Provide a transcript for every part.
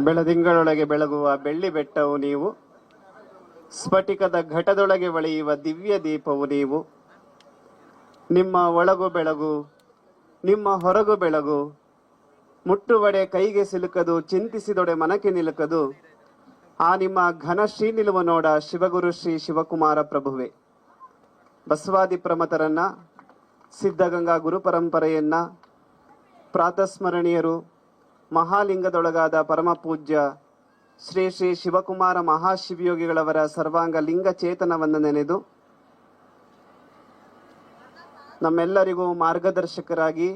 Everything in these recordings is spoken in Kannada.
ಬೆಳದಿಂಗಳೊಳಗೆ ಬೆಳಗುವ ಬೆಳ್ಳಿ ಬೆಟ್ಟವು ನೀವು. ಸ್ಫಟಿಕದ ಘಟದೊಳಗೆ ಬಳಿಯುವ ದಿವ್ಯ ದೀಪವು ನೀವು. ನಿಮ್ಮ ಒಳಗು ಬೆಳಗು, ನಿಮ್ಮ ಹೊರಗು ಬೆಳಗು. ಮುಟ್ಟುವಡೆ ಕೈಗೆ ಸಿಲುಕದು, ಚಿಂತಿಸಿದೊಡೆ ಮನಕ್ಕೆ ನಿಲುಕದು. ಆ ನಿಮ್ಮ ಘನ ಶ್ರೀ ನಿಲುವ ನೋಡ ಶಿವಗುರು ಶ್ರೀ ಶಿವಕುಮಾರ ಪ್ರಭುವೆ. ಬಸವಾದಿ ಪ್ರಮತರನ್ನ, ಸಿದ್ಧಗಂಗಾ ಗುರು ಪರಂಪರೆಯನ್ನ, ಪ್ರಾತಸ್ಮರಣೀಯರು ಮಹಾಲಿಂಗದೊಳಗಾದ ಪರಮಪೂಜ್ಯ ಶ್ರೀ ಶ್ರೀ ಶಿವಕುಮಾರ ಮಹಾಶಿವಯೋಗಿಗಳವರ ಸರ್ವಾಂಗ ಲಿಂಗ ಚೇತನವನ್ನು ನೆನೆದು ನಮ್ಮೆಲ್ಲರಿಗೂ ಮಾರ್ಗದರ್ಶಕರಾಗಿ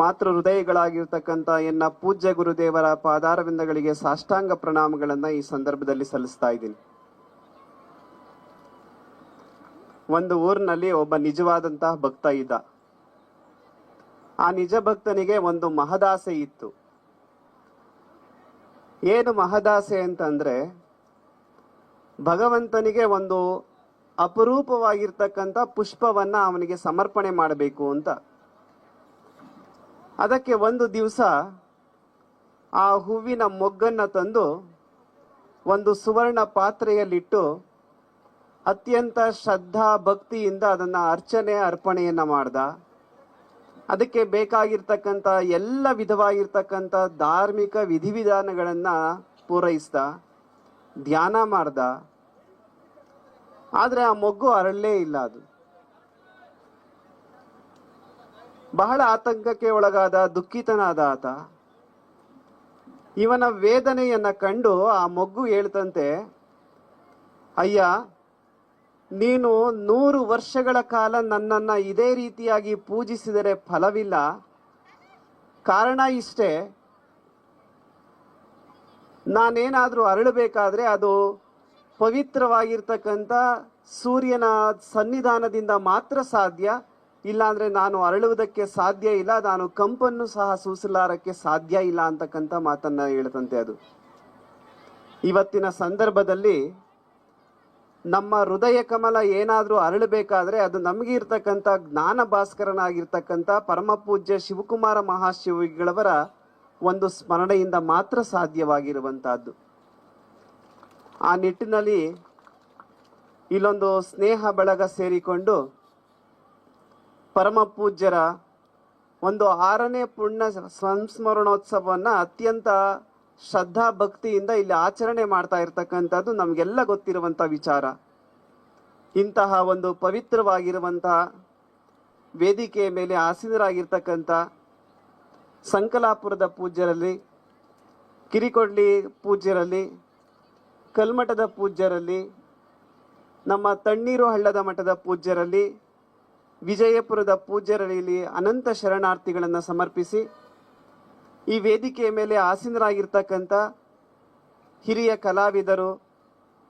ಮಾತೃ ಹೃದಯಗಳಾಗಿರ್ತಕ್ಕಂಥ ಎನ್ನ ಪೂಜ್ಯ ಗುರುದೇವರ ಪಾದಾರವಿಂದಗಳಿಗೆ ಸಾಷ್ಟಾಂಗ ಪ್ರಣಾಮಗಳನ್ನು ಈ ಸಂದರ್ಭದಲ್ಲಿ ಸಲ್ಲಿಸ್ತಾ ಇದ್ದೀನಿ. ಒಂದು ಊರಿನಲ್ಲಿ ಒಬ್ಬ ನಿಜವಾದಂತಹ ಭಕ್ತ ಇದ್ದ. ಆ ನಿಜ ಭಕ್ತನಿಗೆ ಒಂದು ಮಹದಾಸೆ ಇತ್ತು. ಏನು ಮಹದಾಸೆ ಅಂತಂದ್ರೆ, ಭಗವಂತನಿಗೆ ಒಂದು ಅಪರೂಪವಾಗಿರ್ತಕ್ಕಂಥ ಪುಷ್ಪವನ್ನ ಅವನಿಗೆ ಸಮರ್ಪಣೆ ಮಾಡಬೇಕು ಅಂತ. ಅದಕ್ಕೆ ಒಂದು ದಿವಸ ಆ ಹೂವಿನ ಮೊಗ್ಗನ್ನ ತಂದು ಒಂದು ಸುವರ್ಣ ಪಾತ್ರೆಯಲ್ಲಿಟ್ಟು ಅತ್ಯಂತ ಶ್ರದ್ಧಾ ಭಕ್ತಿಯಿಂದ ಅದನ್ನ ಅರ್ಚನೆ, ಅರ್ಪಣೆಯನ್ನ ಮಾಡ್ದ. ಅದಕ್ಕೆ ಬೇಕಾಗಿರ್ತಕ್ಕಂಥ ಎಲ್ಲ ವಿಧವಾಗಿರ್ತಕ್ಕಂಥ ಧಾರ್ಮಿಕ ವಿಧಿವಿಧಾನಗಳನ್ನ ಪೂರೈಸ್ದ, ಧ್ಯಾನ ಮಾಡ್ದ. ಆದ್ರೆ ಆ ಮೊಗ್ಗು ಅರಳಲೇ ಇಲ್ಲ ಅದು. ಬಹಳ ಆತಂಕಕ್ಕೆ ಒಳಗಾದ, ದುಃಖಿತನಾದ ಆತ. ಇವನ ವೇದನೆಯನ್ನ ಕಂಡು ಆ ಮೊಗ್ಗು ಹೇಳ್ತಂತೆ, ಅಯ್ಯ ನೀನು ನೂರು ವರ್ಷಗಳ ಕಾಲ ನನ್ನನ್ನು ಇದೇ ರೀತಿಯಾಗಿ ಪೂಜಿಸಿದರೆ ಫಲವಿಲ್ಲ. ಕಾರಣ ಇಷ್ಟೇ. ನಾನೇನಾದರೂ ಅರಳಬೇಕಾದ್ರೆ ಅದು ಪವಿತ್ರವಾಗಿರ್ತಕ್ಕಂಥ ಸೂರ್ಯನ ಸನ್ನಿಧಾನದಿಂದ ಮಾತ್ರ ಸಾಧ್ಯ. ಇಲ್ಲಾಂದರೆ ನಾನು ಅರಳುವುದಕ್ಕೆ ಸಾಧ್ಯ ಇಲ್ಲ, ನಾನು ಕಂಪನ್ನು ಸಹ ಸೂಸಲಾರಕ್ಕೆ ಸಾಧ್ಯ ಇಲ್ಲ ಅಂತಕ್ಕಂಥ ಮಾತನ್ನು ಹೇಳ್ತಂತೆ ಅದು. ಇವತ್ತಿನ ಸಂದರ್ಭದಲ್ಲಿ ನಮ್ಮ ಹೃದಯ ಕಮಲ ಏನಾದರೂ ಅರಳಬೇಕಾದ್ರೆ ಅದು ನಮಗೆ ಇರ್ತಕ್ಕಂಥ ಜ್ಞಾನ ಭಾಸ್ಕರನಾಗಿರ್ತಕ್ಕಂಥ ಪರಮ ಪೂಜ್ಯ ಶಿವಕುಮಾರ ಮಹಾಶಿವಗಳವರ ಒಂದು ಸ್ಮರಣೆಯಿಂದ ಮಾತ್ರ ಸಾಧ್ಯವಾಗಿರುವಂತಹದ್ದು ಆ ನಿಟ್ಟಿನಲ್ಲಿ ಇಲ್ಲೊಂದು ಸ್ನೇಹ ಬಳಗ ಸೇರಿಕೊಂಡು ಪರಮ ಪೂಜ್ಯರ ಒಂದು ಆರನೇ ಪುಣ್ಯ ಸಂಸ್ಮರಣೋತ್ಸವವನ್ನು ಅತ್ಯಂತ ಶ್ರದ್ಧಾ ಭಕ್ತಿಯಿಂದ ಇಲ್ಲಿ ಆಚರಣೆ ಮಾಡ್ತಾ ಇರ್ತಕ್ಕಂಥದ್ದು ನಮಗೆಲ್ಲ ಗೊತ್ತಿರುವಂಥ ವಿಚಾರ. ಇಂತಹ ಒಂದು ಪವಿತ್ರವಾಗಿರುವಂತಹ ವೇದಿಕೆಯ ಮೇಲೆ ಆಸೀನರಾಗಿರ್ತಕ್ಕಂಥ ಸಂಕಲಾಪುರದ ಪೂಜ್ಯರಲ್ಲಿ, ಕಿರಿಕೊಡ್ಲಿ ಪೂಜ್ಯರಲ್ಲಿ, ಕಲ್ಮಠದ ಪೂಜ್ಯರಲ್ಲಿ, ನಮ್ಮ ತಣ್ಣೀರು ಹಳ್ಳದ ಮಠದ ಪೂಜ್ಯರಲ್ಲಿ, ವಿಜಯಪುರದ ಪೂಜ್ಯರಲ್ಲಿ ಅನಂತ ಶರಣಾರ್ಥಿಗಳನ್ನು ಸಮರ್ಪಿಸಿ ಈ ವೇದಿಕೆಯ ಮೇಲೆ ಆಸೀನರಾಗಿರ್ತಕ್ಕಂಥ ಹಿರಿಯ ಕಲಾವಿದರು,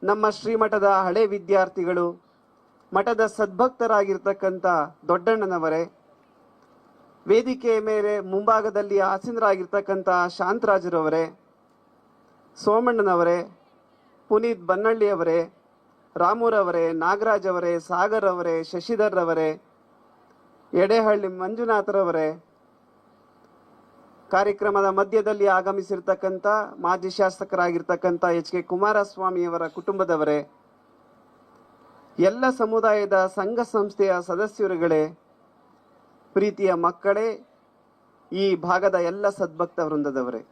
ನಮ್ಮ ಶ್ರೀಮಠದ ಹಳೆ ವಿದ್ಯಾರ್ಥಿಗಳು, ಮಠದ ಸದ್ಭಕ್ತರಾಗಿರ್ತಕ್ಕಂಥ ದೊಡ್ಡಣ್ಣನವರೇ, ವೇದಿಕೆಯ ಮೇಲೆ ಮುಂಭಾಗದಲ್ಲಿ ಆಸೀನರಾಗಿರ್ತಕ್ಕಂಥ ಶಾಂತರಾಜರವರೇ, ಸೋಮಣ್ಣನವರೇ, ಪುನೀತ್ ಬನ್ನಳ್ಳಿಯವರೇ, ರಾಮೂರವರೇ ನಾಗರಾಜ್ ಅವರೇ ಸಾಗರ್ ಅವರೇ ಶಶಿಧರ್ ಅವರೇ ಎಡೆಹಳ್ಳಿ ಮಂಜುನಾಥರವರೇ ಕಾರ್ಯಕ್ರಮದ ಮಧ್ಯದಲ್ಲಿ ಆಗಮಿಸಿರ್ತಕ್ಕಂಥ ಮಾಜಿ ಶಾಸಕರಾಗಿರ್ತಕ್ಕಂಥ ಎಚ್ ಕೆ ಕುಮಾರಸ್ವಾಮಿಯವರ ಕುಟುಂಬದವರೇ, ಎಲ್ಲ ಸಮುದಾಯದ ಸಂಘ ಸಂಸ್ಥೆಯ ಸದಸ್ಯರುಗಳೇ, ಪ್ರೀತಿಯ ಮಕ್ಕಳೇ, ಈ ಭಾಗದ ಎಲ್ಲ ಸದ್ಭಕ್ತ ವೃಂದದವರೇ.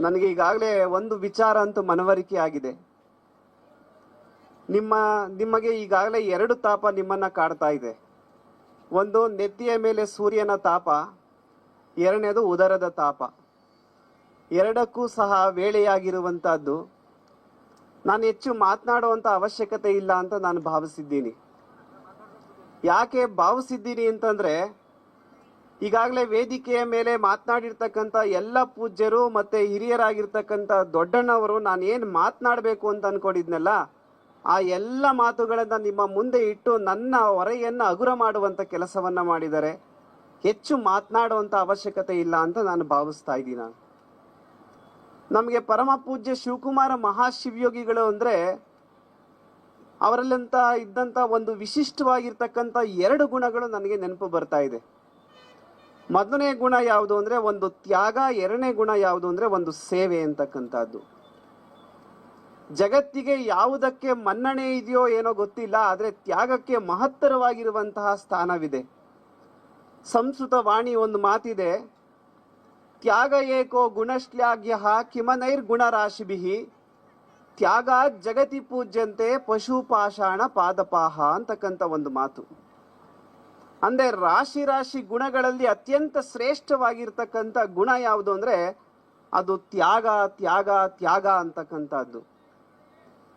ನನಗೆ ಈಗಾಗಲೇ ಒಂದು ವಿಚಾರ ಅಂತೂ ಮನವರಿಕೆ ಆಗಿದೆ. ನಿಮ್ಮ, ನಿಮಗೆ ಈಗಾಗಲೇ ಎರಡು ತಾಪ ನಿಮ್ಮನ್ನ ಕಾಡ್ತಾ ಇದೆ. ಒಂದು ನೆತ್ತಿಯ ಮೇಲೆ ಸೂರ್ಯನ ತಾಪ, ಎರಡನೇದು ಉದರದ ತಾಪ. ಎರಡಕ್ಕೂ ಸಹ ವೇಳೆಯಾಗಿರುವಂಥದ್ದು ನಾನು ಹೆಚ್ಚು ಮಾತನಾಡುವಂತ ಅವಶ್ಯಕತೆ ಇಲ್ಲ ಅಂತ ನಾನು ಭಾವಿಸಿದ್ದೀನಿ. ಯಾಕೆ ಭಾವಿಸಿದ್ದೀನಿ ಅಂತಂದ್ರೆ, ಈಗಾಗಲೇ ವೇದಿಕೆಯ ಮೇಲೆ ಮಾತನಾಡಿರ್ತಕ್ಕಂಥ ಎಲ್ಲ ಪೂಜ್ಯರು ಮತ್ತೆ ಹಿರಿಯರಾಗಿರ್ತಕ್ಕಂಥ ದೊಡ್ಡಣ್ಣವರು ನಾನು ಏನು ಮಾತನಾಡಬೇಕು ಅಂತ ಅನ್ಕೊಂಡಿದ್ನಲ್ಲ ಆ ಎಲ್ಲ ಮಾತುಗಳನ್ನ ನಿಮ್ಮ ಮುಂದೆ ಇಟ್ಟು ನನ್ನ ಹೊರೆಯನ್ನ ಹಗುರ ಮಾಡುವಂತ ಕೆಲಸವನ್ನ ಮಾಡಿದರೆ ಹೆಚ್ಚು ಮಾತನಾಡುವಂತ ಅವಶ್ಯಕತೆ ಇಲ್ಲ ಅಂತ ನಾನು ಭಾವಿಸ್ತಾ ಇದ್ದೀನಿ. ನಮಗೆ ಪರಮ ಪೂಜ್ಯ ಶಿವಕುಮಾರ ಮಹಾಶಿವಯೋಗಿಗಳು ಅಂದ್ರೆ ಅವರಲ್ಲಂತ ಇದ್ದಂತ ಒಂದು ವಿಶಿಷ್ಟವಾಗಿರ್ತಕ್ಕಂಥ ಎರಡು ಗುಣಗಳು ನನಗೆ ನೆನಪು ಬರ್ತಾ ಇದೆ. ಮೊದಲನೇ ಗುಣ ಯಾವುದು ಅಂದ್ರೆ ಒಂದು ತ್ಯಾಗ, ಎರಡನೇ ಗುಣ ಯಾವುದು ಅಂದ್ರೆ ಒಂದು ಸೇವೆ ಅಂತಕ್ಕಂಥದ್ದು. ಜಗತ್ತಿಗೆ ಯಾವುದಕ್ಕೆ ಮನ್ನಣೆ ಇದೆಯೋ ಏನೋ ಗೊತ್ತಿಲ್ಲ, ಆದರೆ ತ್ಯಾಗಕ್ಕೆ ಮಹತ್ತರವಾಗಿರುವಂತಹ ಸ್ಥಾನವಿದೆ. ಸಂಸ್ಕೃತ ವಾಣಿ ಒಂದು ಮಾತಿದೆ, ತ್ಯಾಗ ಏಕೋ ಗುಣಶ್ಲಾಘ್ಯ ಕಿಮನೈರ್ ಗುಣರಾಶಿಭಿ, ತ್ಯಾಗ ಜಗತಿ ಪೂಜ್ಯಂತೆ ಪಶು ಪಾಷಾಣ ಪಾದಪಾಹ ಅಂತಕ್ಕಂಥ ಒಂದು ಮಾತು. ಅಂದ್ರೆ ರಾಶಿ ರಾಶಿ ಗುಣಗಳಲ್ಲಿ ಅತ್ಯಂತ ಶ್ರೇಷ್ಠವಾಗಿರ್ತಕ್ಕಂಥ ಗುಣ ಯಾವುದು ಅಂದ್ರೆ, ಅದು ತ್ಯಾಗ ತ್ಯಾಗ ತ್ಯಾಗ ಅಂತಕ್ಕಂಥದ್ದು.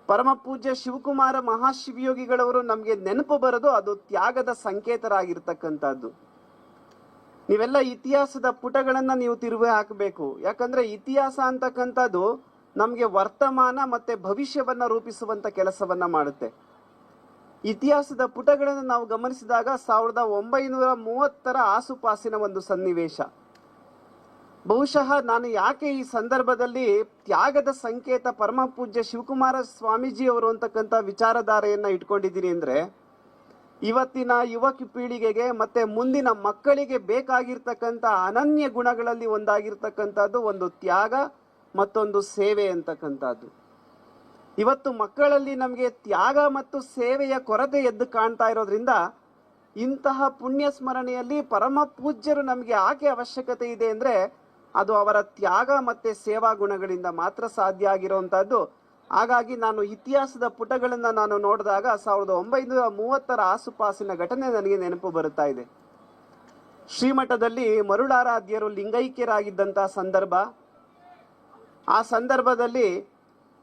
ಪರಮ ಪೂಜ್ಯ ಶಿವಕುಮಾರ ಮಹಾಶಿವಯೋಗಿಗಳವರು ನಮಗೆ ನೆನಪು ಬರೋದು ಅದು ತ್ಯಾಗದ ಸಂಕೇತರಾಗಿರ್ತಕ್ಕಂಥದ್ದು. ನೀವೆಲ್ಲ ಇತಿಹಾಸದ ಪುಟಗಳನ್ನು ನೀವು ತಿರುವೆ ಹಾಕಬೇಕು. ಯಾಕಂದ್ರೆ ಇತಿಹಾಸ ಅಂತಕ್ಕಂಥದ್ದು ನಮಗೆ ವರ್ತಮಾನ ಮತ್ತೆ ಭವಿಷ್ಯವನ್ನ ರೂಪಿಸುವಂತ ಕೆಲಸವನ್ನ ಮಾಡುತ್ತೆ. ಇತಿಹಾಸದ ಪುಟಗಳನ್ನು ನಾವು ಗಮನಿಸಿದಾಗ ಸಾವಿರದ ಒಂಬೈನೂರ ಮೂವತ್ತರ ಆಸುಪಾಸಿನ ಒಂದು ಸನ್ನಿವೇಶ. ಬಹುಶಃ ನಾನು ಯಾಕೆ ಈ ಸಂದರ್ಭದಲ್ಲಿ ತ್ಯಾಗದ ಸಂಕೇತ ಪರಮ ಪೂಜ್ಯ ಶಿವಕುಮಾರ ಸ್ವಾಮೀಜಿ ಅವರು ಅಂತಕ್ಕಂಥ ವಿಚಾರಧಾರೆಯನ್ನ ಇಟ್ಕೊಂಡಿದ್ದೀನಿ ಅಂದ್ರೆ, ಇವತ್ತಿನ ಯುವ ಪೀಳಿಗೆಗೆ ಮತ್ತೆ ಮುಂದಿನ ಮಕ್ಕಳಿಗೆ ಬೇಕಾಗಿರ್ತಕ್ಕಂಥ ಅನನ್ಯ ಗುಣಗಳಲ್ಲಿ ಒಂದಾಗಿರ್ತಕ್ಕಂಥದ್ದು ಒಂದು ತ್ಯಾಗ, ಮತ್ತೊಂದು ಸೇವೆ ಅಂತಕ್ಕಂಥದ್ದು. ಇವತ್ತು ಮಕ್ಕಳಲ್ಲಿ ನಮಗೆ ತ್ಯಾಗ ಮತ್ತು ಸೇವೆಯ ಕೊರತೆ ಎದ್ದು ಕಾಣ್ತಾ ಇರೋದ್ರಿಂದ ಇಂತಹ ಪುಣ್ಯ ಸ್ಮರಣೆಯಲ್ಲಿ ಪರಮ ಪೂಜ್ಯರು ನಮಗೆ ಯಾಕೆ ಅವಶ್ಯಕತೆ ಇದೆ ಅಂದ್ರೆ ಅದು ಅವರ ತ್ಯಾಗ ಮತ್ತೆ ಸೇವಾ ಗುಣಗಳಿಂದ ಮಾತ್ರ ಸಾಧ್ಯ ಆಗಿರುವಂತಹದ್ದು. ಹಾಗಾಗಿ ನಾನು ಇತಿಹಾಸದ ಪುಟಗಳನ್ನು ನಾನು ನೋಡಿದಾಗ ಸಾವಿರದ ಒಂಬೈನೂರ ಮೂವತ್ತರ ಆಸುಪಾಸಿನ ಘಟನೆ ನನಗೆ ನೆನಪು ಬರುತ್ತಾ ಇದೆ. ಶ್ರೀಮಠದಲ್ಲಿ ಮರುಳಾರಾಧ್ಯರು ಲಿಂಗೈಕ್ಯರಾಗಿದ್ದಂಥ ಸಂದರ್ಭ. ಆ ಸಂದರ್ಭದಲ್ಲಿ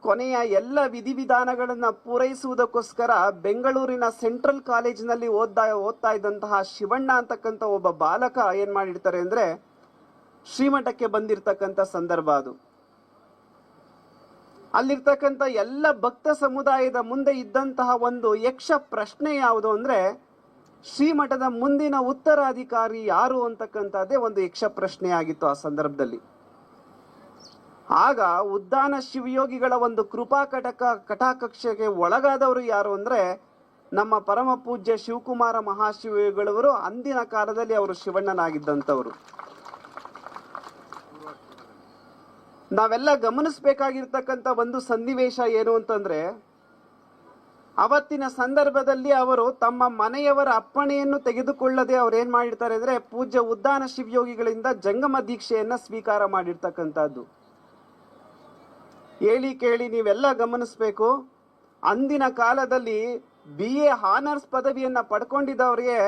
ಕೊನೆಯ ಎಲ್ಲ ವಿಧಿವಿಧಾನಗಳನ್ನು ಪೂರೈಸುವುದಕ್ಕೋಸ್ಕರ ಬೆಂಗಳೂರಿನ ಸೆಂಟ್ರಲ್ ಕಾಲೇಜಿನಲ್ಲಿ ಓದ್ತಾ ಓದ್ತಾ ಇದ್ದಂತಹ ಶಿವಣ್ಣ ಅಂತಕ್ಕಂಥ ಒಬ್ಬ ಬಾಲಕ ಏನು ಮಾಡಿರ್ತಾರೆ ಅಂದ್ರೆ ಶ್ರೀಮಠಕ್ಕೆ ಬಂದಿರತಕ್ಕಂಥ ಸಂದರ್ಭ ಅದು. ಅಲ್ಲಿರ್ತಕ್ಕಂಥ ಎಲ್ಲ ಭಕ್ತ ಸಮುದಾಯದ ಮುಂದೆ ಇದ್ದಂತಹ ಒಂದು ಯಕ್ಷ ಪ್ರಶ್ನೆ ಯಾವುದು ಅಂದರೆ, ಶ್ರೀಮಠದ ಮುಂದಿನ ಉತ್ತರಾಧಿಕಾರಿ ಯಾರು ಅಂತಕ್ಕಂಥದ್ದೇ ಒಂದು ಯಕ್ಷ ಪ್ರಶ್ನೆ ಆಗಿತ್ತು ಆ ಸಂದರ್ಭದಲ್ಲಿ. ಆಗ ಉದ್ದಾನ ಶಿವಯೋಗಿಗಳ ಒಂದು ಕೃಪಾ ಕಟಕ ಕಟಾಕಕ್ಷೆಗೆ ಒಳಗಾದವರು ಯಾರು ಅಂದ್ರೆ, ನಮ್ಮ ಪರಮ ಪೂಜ್ಯ ಶಿವಕುಮಾರ ಮಹಾಶಿವಯೋಗಿಗಳವರು, ಅಂದಿನ ಕಾಲದಲ್ಲಿ ಅವರು ಶಿವಣ್ಣನಾಗಿದ್ದಂಥವ್ರು. ನಾವೆಲ್ಲ ಗಮನಿಸಬೇಕಾಗಿರ್ತಕ್ಕಂಥ ಒಂದು ಸನ್ನಿವೇಶ ಏನು ಅಂತಂದ್ರೆ, ಅವತ್ತಿನ ಸಂದರ್ಭದಲ್ಲಿ ಅವರು ತಮ್ಮ ಮನೆಯವರ ಅಪ್ಪಣೆಯನ್ನು ತೆಗೆದುಕೊಳ್ಳದೆ ಅವ್ರು ಏನು ಮಾಡಿರ್ತಾರೆ ಅಂದರೆ, ಪೂಜ್ಯ ಉದ್ದಾನ ಶಿವಯೋಗಿಗಳಿಂದ ಜಂಗಮ ದೀಕ್ಷೆಯನ್ನು ಸ್ವೀಕಾರ ಮಾಡಿರ್ತಕ್ಕಂಥದ್ದು. ಹೇಳಿ ಕೇಳಿ ನೀವೆಲ್ಲ ಗಮನಿಸ್ಬೇಕು. ಅಂದಿನ ಕಾಲದಲ್ಲಿ ಬಿ ಎ ಹಾನರ್ಸ್ ಪದವಿಯನ್ನ ಪಡ್ಕೊಂಡಿದ್ದವರಿಗೆ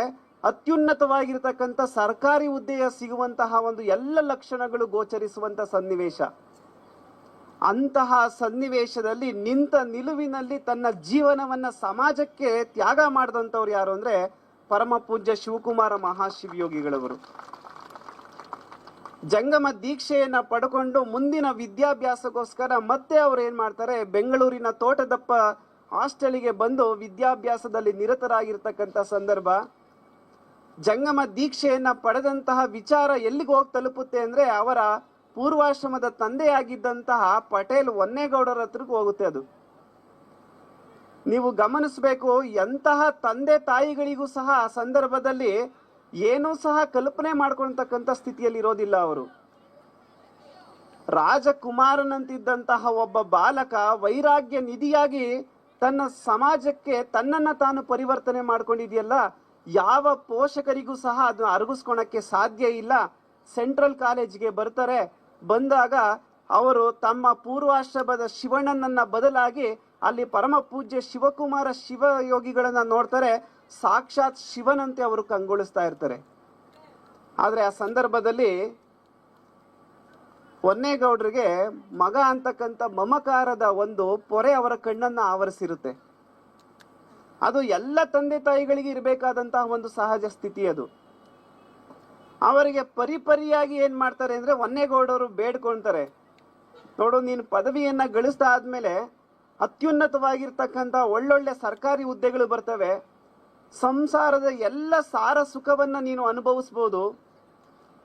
ಅತ್ಯುನ್ನತವಾಗಿರ್ತಕ್ಕಂಥ ಸರ್ಕಾರಿ ಹುದ್ದೆಯ ಸಿಗುವಂತಹ ಒಂದು ಎಲ್ಲ ಲಕ್ಷಣಗಳು ಗೋಚರಿಸುವಂತ ಸನ್ನಿವೇಶ. ಅಂತಹ ಸನ್ನಿವೇಶದಲ್ಲಿ ನಿಂತ ನಿಲುವಿನಲ್ಲಿ ತನ್ನ ಜೀವನವನ್ನು ಸಮಾಜಕ್ಕೆ ತ್ಯಾಗ ಮಾಡಿದಂಥವ್ರು ಯಾರು ಅಂದರೆ ಪರಮ ಪೂಜ್ಯ ಶಿವಕುಮಾರ ಮಹಾಶಿವಯೋಗಿಗಳವರು. ಜಂಗಮ ದೀಕ್ಷೆಯನ್ನು ಪಡ್ಕೊಂಡು ಮುಂದಿನ ವಿದ್ಯಾಭ್ಯಾಸಕ್ಕೋಸ್ಕರ ಮತ್ತೆ ಅವ್ರು ಏನು ಮಾಡ್ತಾರೆ, ಬೆಂಗಳೂರಿನ ತೋಟದಪ್ಪ ಹಾಸ್ಟೆಲಿಗೆ ಬಂದು ವಿದ್ಯಾಭ್ಯಾಸದಲ್ಲಿ ನಿರತರಾಗಿರ್ತಕ್ಕಂಥ ಸಂದರ್ಭ. ಜಂಗಮ ದೀಕ್ಷೆಯನ್ನು ಪಡೆದಂತಹ ವಿಚಾರ ಎಲ್ಲಿಗೆ ಹೋಗಿ ತಲುಪುತ್ತೆ ಅಂದರೆ ಅವರ ಪೂರ್ವಾಶ್ರಮದ ತಂದೆಯಾಗಿದ್ದಂತಹ ಪಟೇಲ್ ಒನ್ನೇಗೌಡರ ಹತ್ರಕ್ಕೆ ಹೋಗುತ್ತೆ ಅದು. ನೀವು ಗಮನಿಸಬೇಕು, ಎಂತಹ ತಂದೆ ತಾಯಿಗಳಿಗೂ ಸಹ ಆ ಸಂದರ್ಭದಲ್ಲಿ ಏನೂ ಸಹ ಕಲ್ಪನೆ ಮಾಡ್ಕೊಳ್ತಕ್ಕಂಥ ಸ್ಥಿತಿಯಲ್ಲಿ ಇರೋದಿಲ್ಲ ಅವರು. ರಾಜಕುಮಾರನಂತಿದ್ದಂತಹ ಒಬ್ಬ ಬಾಲಕ ವೈರಾಗ್ಯ ನಿಧಿಯಾಗಿ ತನ್ನ ಸಮಾಜಕ್ಕೆ ತನ್ನನ್ನು ತಾನು ಪರಿವರ್ತನೆ ಮಾಡ್ಕೊಂಡಿದೆಯಲ್ಲ, ಯಾವ ಪೋಷಕರಿಗೂ ಸಹ ಅದನ್ನ ಅರಗಿಸ್ಕೊಳಕ್ಕೆ ಸಾಧ್ಯ ಇಲ್ಲ. ಸೆಂಟ್ರಲ್ ಕಾಲೇಜಿಗೆ ಬರ್ತಾರೆ ಬಂದಾಗ ಅವರು ತಮ್ಮ ಪೂರ್ವಾಶ್ರಮದ ಶಿವಣ್ಣನನ್ನ ಬದಲಾಗಿ ಅಲ್ಲಿ ಪರಮ ಪೂಜ್ಯ ಶಿವಕುಮಾರ ಶಿವಯೋಗಿಗಳನ್ನ ನೋಡ್ತಾರೆ. ಸಾಕ್ಷಾತ್ ಶಿವನಂತೆ ಅವರು ಕಂಗೊಳಿಸ್ತಾ ಇರ್ತಾರೆ. ಆದರೆ ಆ ಸಂದರ್ಭದಲ್ಲಿ ಒನ್ನೇಗೌಡರಿಗೆ ಮಗ ಅಂತಕ್ಕಂಥ ಮಮಕಾರದ ಒಂದು ಪೊರೆ ಅವರ ಕಣ್ಣನ್ನ ಆವರಿಸಿರುತ್ತೆ. ಅದು ಎಲ್ಲ ತಂದೆ ತಾಯಿಗಳಿಗೆ ಇರಬೇಕಾದಂತಹ ಒಂದು ಸಹಜ ಸ್ಥಿತಿ ಅದು. ಅವರಿಗೆ ಪರಿಪರಿಯಾಗಿ ಏನ್ ಮಾಡ್ತಾರೆ ಅಂದ್ರೆ ಒನ್ನೇಗೌಡರು ಬೇಡ್ಕೊಳ್ತಾರೆ. ನೋಡು, ನೀನು ಪದವಿಯನ್ನ ಗಳಿಸ್ತಾ ಆದ್ಮೇಲೆ ಅತ್ಯುನ್ನತವಾಗಿರ್ತಕ್ಕಂಥ ಒಳ್ಳೊಳ್ಳೆ ಸರ್ಕಾರಿ ಹುದ್ದೆಗಳು ಬರ್ತವೆ. ಸಂಸಾರದ ಎಲ್ಲ ಸಾರ ಸುಖವನ್ನ ನೀನು ಅನುಭವಿಸ್ಬೋದು.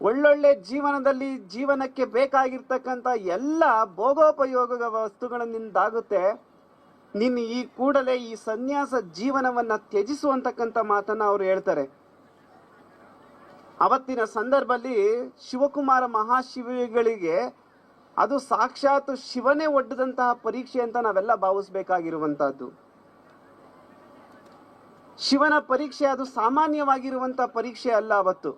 ಒಳ್ಳೊಳ್ಳೆ ಜೀವನದಲ್ಲಿ ಜೀವನಕ್ಕೆ ಬೇಕಾಗಿರ್ತಕ್ಕಂಥ ಎಲ್ಲ ಭೋಗೋಪಯೋಗ ವಸ್ತುಗಳಿಂದಾಗುತ್ತೆ ನಿನ್ನ ಈ ಕೂಡಲೇ ಈ ಸನ್ಯಾಸ ಜೀವನವನ್ನ ತ್ಯಜಿಸುವಂತಕ್ಕಂಥ ಮಾತನ್ನ ಅವ್ರು ಹೇಳ್ತಾರೆ. ಅವತ್ತಿನ ಸಂದರ್ಭದಲ್ಲಿ ಶಿವಕುಮಾರ ಮಹಾಶಿವಿಗಳಿಗೆ ಅದು ಸಾಕ್ಷಾತ್ ಶಿವನೇ ಒಡ್ಡದಂತಹ ಪರೀಕ್ಷೆ ಅಂತ ನಾವೆಲ್ಲ ಭಾವಿಸ್ಬೇಕಾಗಿರುವಂತಹದ್ದು. ಶಿವನ ಪರೀಕ್ಷೆ ಅದು ಸಾಮಾನ್ಯವಾಗಿರುವಂತ ಪರೀಕ್ಷೆ ಅಲ್ಲ ಅವತ್ತು.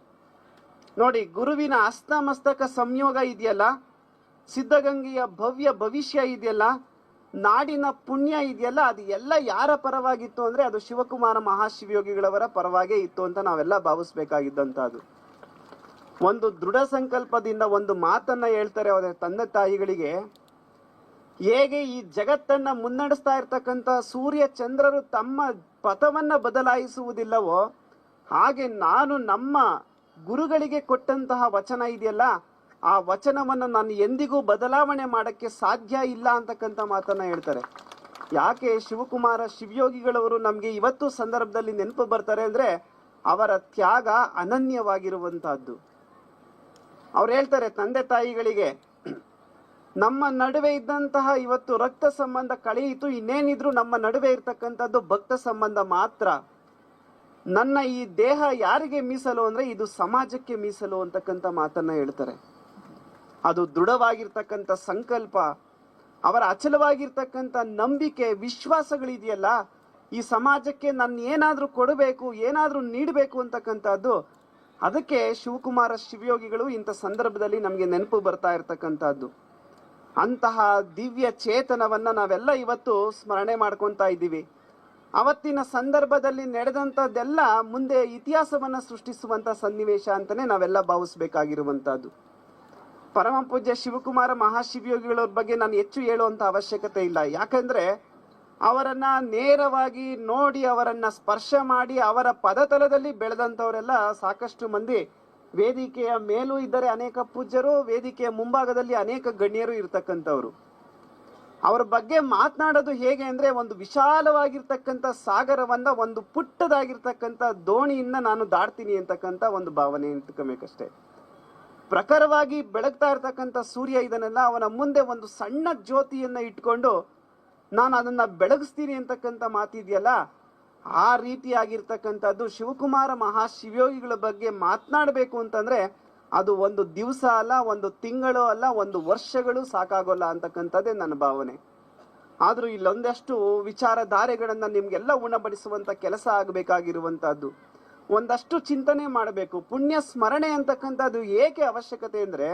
ನೋಡಿ, ಗುರುವಿನ ಅಸ್ತಮಸ್ತಕ ಸಂಯೋಗ ಇದೆಯಲ್ಲ, ಸಿದ್ಧಗಂಗೆಯ ಭವ್ಯ ಭವಿಷ್ಯ ಇದೆಯಲ್ಲ, ನಾಡಿನ ಪುಣ್ಯ ಇದೆಯಲ್ಲ, ಅದು ಎಲ್ಲ ಯಾರ ಪರವಾಗಿತ್ತು ಅಂದ್ರೆ ಅದು ಶಿವಕುಮಾರ ಮಹಾಶಿವಯೋಗಿಗಳವರ ಪರವಾಗೇ ಇತ್ತು ಅಂತ ನಾವೆಲ್ಲ ಭಾವಿಸ್ಬೇಕಾಗಿದ್ದಂತಹದ್ದು. ಒಂದು ದೃಢ ಸಂಕಲ್ಪದಿಂದ ಒಂದು ಮಾತನ್ನ ಹೇಳ್ತಾರೆ ಅವರ ತಂದೆ ತಾಯಿಗಳಿಗೆ. ಹೇಗೆ ಈ ಜಗತ್ತನ್ನ ಮುನ್ನಡೆಸ್ತಾ ಇರ್ತಕ್ಕಂಥ ಸೂರ್ಯ ಚಂದ್ರರು ತಮ್ಮ ಪಥವನ್ನ ಬದಲಾಯಿಸುವುದಿಲ್ಲವೋ, ಹಾಗೆ ನಾನು ನಮ್ಮ ಗುರುಗಳಿಗೆ ಕೊಟ್ಟಂತಹ ವಚನ ಇದೆಯಲ್ಲ, ಆ ವಚನವನ್ನು ನಾನು ಎಂದಿಗೂ ಬದಲಾವಣೆ ಮಾಡಕ್ಕೆ ಸಾಧ್ಯ ಇಲ್ಲ ಅಂತಕ್ಕಂಥ ಮಾತನ್ನ ಹೇಳ್ತಾರೆ. ಯಾಕೆ ಶಿವಕುಮಾರ ಶಿವಯೋಗಿಗಳವರು ನಮಗೆ ಇವತ್ತು ಸಂದರ್ಭದಲ್ಲಿ ನೆನಪು ಬರ್ತಾರೆ ಅಂದ್ರೆ ಅವರ ತ್ಯಾಗ ಅನನ್ಯವಾಗಿರುವಂತಹದ್ದು. ಅವ್ರು ಹೇಳ್ತಾರೆ, ತಂದೆ ತಾಯಿಗಳಿಗೆ, ನಮ್ಮ ನಡುವೆ ಇದ್ದಂತಹ ಇವತ್ತು ರಕ್ತ ಸಂಬಂಧ ಕಳೆಯಿತು, ಇನ್ನೇನಿದ್ರು ನಮ್ಮ ನಡುವೆ ಇರ್ತಕ್ಕಂಥದ್ದು ಭಕ್ತ ಸಂಬಂಧ ಮಾತ್ರ. ನನ್ನ ಈ ದೇಹ ಯಾರಿಗೆ ಮೀಸಲು ಅಂದ್ರೆ ಇದು ಸಮಾಜಕ್ಕೆ ಮೀಸಲು ಅಂತಕ್ಕಂಥ ಮಾತನ್ನ ಹೇಳ್ತಾರೆ. ಅದು ದೃಢವಾಗಿರ್ತಕ್ಕಂಥ ಸಂಕಲ್ಪ, ಅವರ ಅಚಲವಾಗಿರ್ತಕ್ಕಂಥ ನಂಬಿಕೆ, ವಿಶ್ವಾಸಗಳಿದೆಯಲ್ಲ, ಈ ಸಮಾಜಕ್ಕೆ ನಾನು ಏನಾದರೂ ಕೊಡಬೇಕು, ಏನಾದರೂ ನೀಡಬೇಕು ಅಂತಕ್ಕಂಥದ್ದು ಅದಕ್ಕೆ ಶಿವಕುಮಾರ ಶಿವಯೋಗಿಗಳು ಇಂಥ ಸಂದರ್ಭದಲ್ಲಿ ನಮಗೆ ನೆನಪು ಬರ್ತಾ ಇರ್ತಕ್ಕಂಥದ್ದು. ಅಂತಹ ದಿವ್ಯ ಚೇತನವನ್ನು ನಾವೆಲ್ಲ ಇವತ್ತು ಸ್ಮರಣೆ ಮಾಡ್ಕೊತಾ ಇದ್ದೀವಿ. ಅವತ್ತಿನ ಸಂದರ್ಭದಲ್ಲಿ ನಡೆದಂಥದ್ದೆಲ್ಲ ಮುಂದೆ ಇತಿಹಾಸವನ್ನ ಸೃಷ್ಟಿಸುವಂತ ಸನ್ನಿವೇಶ ಅಂತಲೇ ನಾವೆಲ್ಲ ಭಾವಿಸ್ಬೇಕಾಗಿರುವಂಥದ್ದು. ಪರಮ ಪೂಜ್ಯ ಶಿವಕುಮಾರ ಮಹಾಶಿವಯೋಗಿಗಳ ಬಗ್ಗೆ ನಾನು ಹೆಚ್ಚು ಹೇಳುವಂತ ಅವಶ್ಯಕತೆ ಇಲ್ಲ. ಯಾಕಂದ್ರೆ ಅವರನ್ನ ನೇರವಾಗಿ ನೋಡಿ ಅವರನ್ನ ಸ್ಪರ್ಶ ಮಾಡಿ ಅವರ ಪದತಲದಲ್ಲಿ ಬೆಳೆದಂಥವರೆಲ್ಲ ಸಾಕಷ್ಟು ಮಂದಿ. ವೇದಿಕೆಯ ಮೇಲೂ ಇದ್ದರೆ ಅನೇಕ ಪೂಜ್ಯರು, ವೇದಿಕೆಯ ಮುಂಭಾಗದಲ್ಲಿ ಅನೇಕ ಗಣ್ಯರು ಇರ್ತಕ್ಕಂಥವ್ರು. ಅವರ ಬಗ್ಗೆ ಮಾತನಾಡೋದು ಹೇಗೆ ಅಂದ್ರೆ ಒಂದು ವಿಶಾಲವಾಗಿರ್ತಕ್ಕಂಥ ಸಾಗರವನ್ನ, ಒಂದು ಪುಟ್ಟದಾಗಿರ್ತಕ್ಕಂಥ ದೋಣಿಯಿಂದ ನಾನು ದಾಡ್ತೀನಿ ಅಂತಕ್ಕಂಥ ಒಂದು ಭಾವನೆ ಇಟ್ಕೋಬೇಕಷ್ಟೇ. ಪ್ರಖರವಾಗಿ ಬೆಳಗ್ತಾ ಇರ್ತಕ್ಕಂಥ ಸೂರ್ಯ ಇದನ್ನೆಲ್ಲ ಅವನ ಮುಂದೆ ಒಂದು ಸಣ್ಣ ಜ್ಯೋತಿಯನ್ನ ಇಟ್ಕೊಂಡು ನಾನು ಅದನ್ನ ಬೆಳಗಿಸ್ತೀನಿ ಅಂತಕ್ಕಂಥ ಮಾತಿದೆಯಲ್ಲ, ಆ ರೀತಿಯಾಗಿರ್ತಕ್ಕಂಥದ್ದು ಶಿವಕುಮಾರ ಮಹಾಶಿವಯೋಗಿಗಳ ಬಗ್ಗೆ ಮಾತನಾಡಬೇಕು ಅಂತಂದ್ರೆ ಅದು ಒಂದು ದಿವಸ ಅಲ್ಲ, ಒಂದು ತಿಂಗಳು ಅಲ್ಲ, ಒಂದು ವರ್ಷಗಳು ಸಾಕಾಗೋಲ್ಲ ಅಂತಕ್ಕಂಥದ್ದೇ ನನ್ನ ಭಾವನೆ. ಆದರೂ ಇಲ್ಲೊಂದಷ್ಟು ವಿಚಾರಧಾರೆಗಳನ್ನು ನಿಮ್ಗೆಲ್ಲ ಉಣಬಡಿಸುವಂಥ ಕೆಲಸ ಆಗಬೇಕಾಗಿರುವಂಥದ್ದು. ಒಂದಷ್ಟು ಚಿಂತನೆ ಮಾಡಬೇಕು. ಪುಣ್ಯ ಸ್ಮರಣೆ ಅಂತಕ್ಕಂಥದ್ದು ಏಕೆ ಅವಶ್ಯಕತೆ ಅಂದ್ರೆ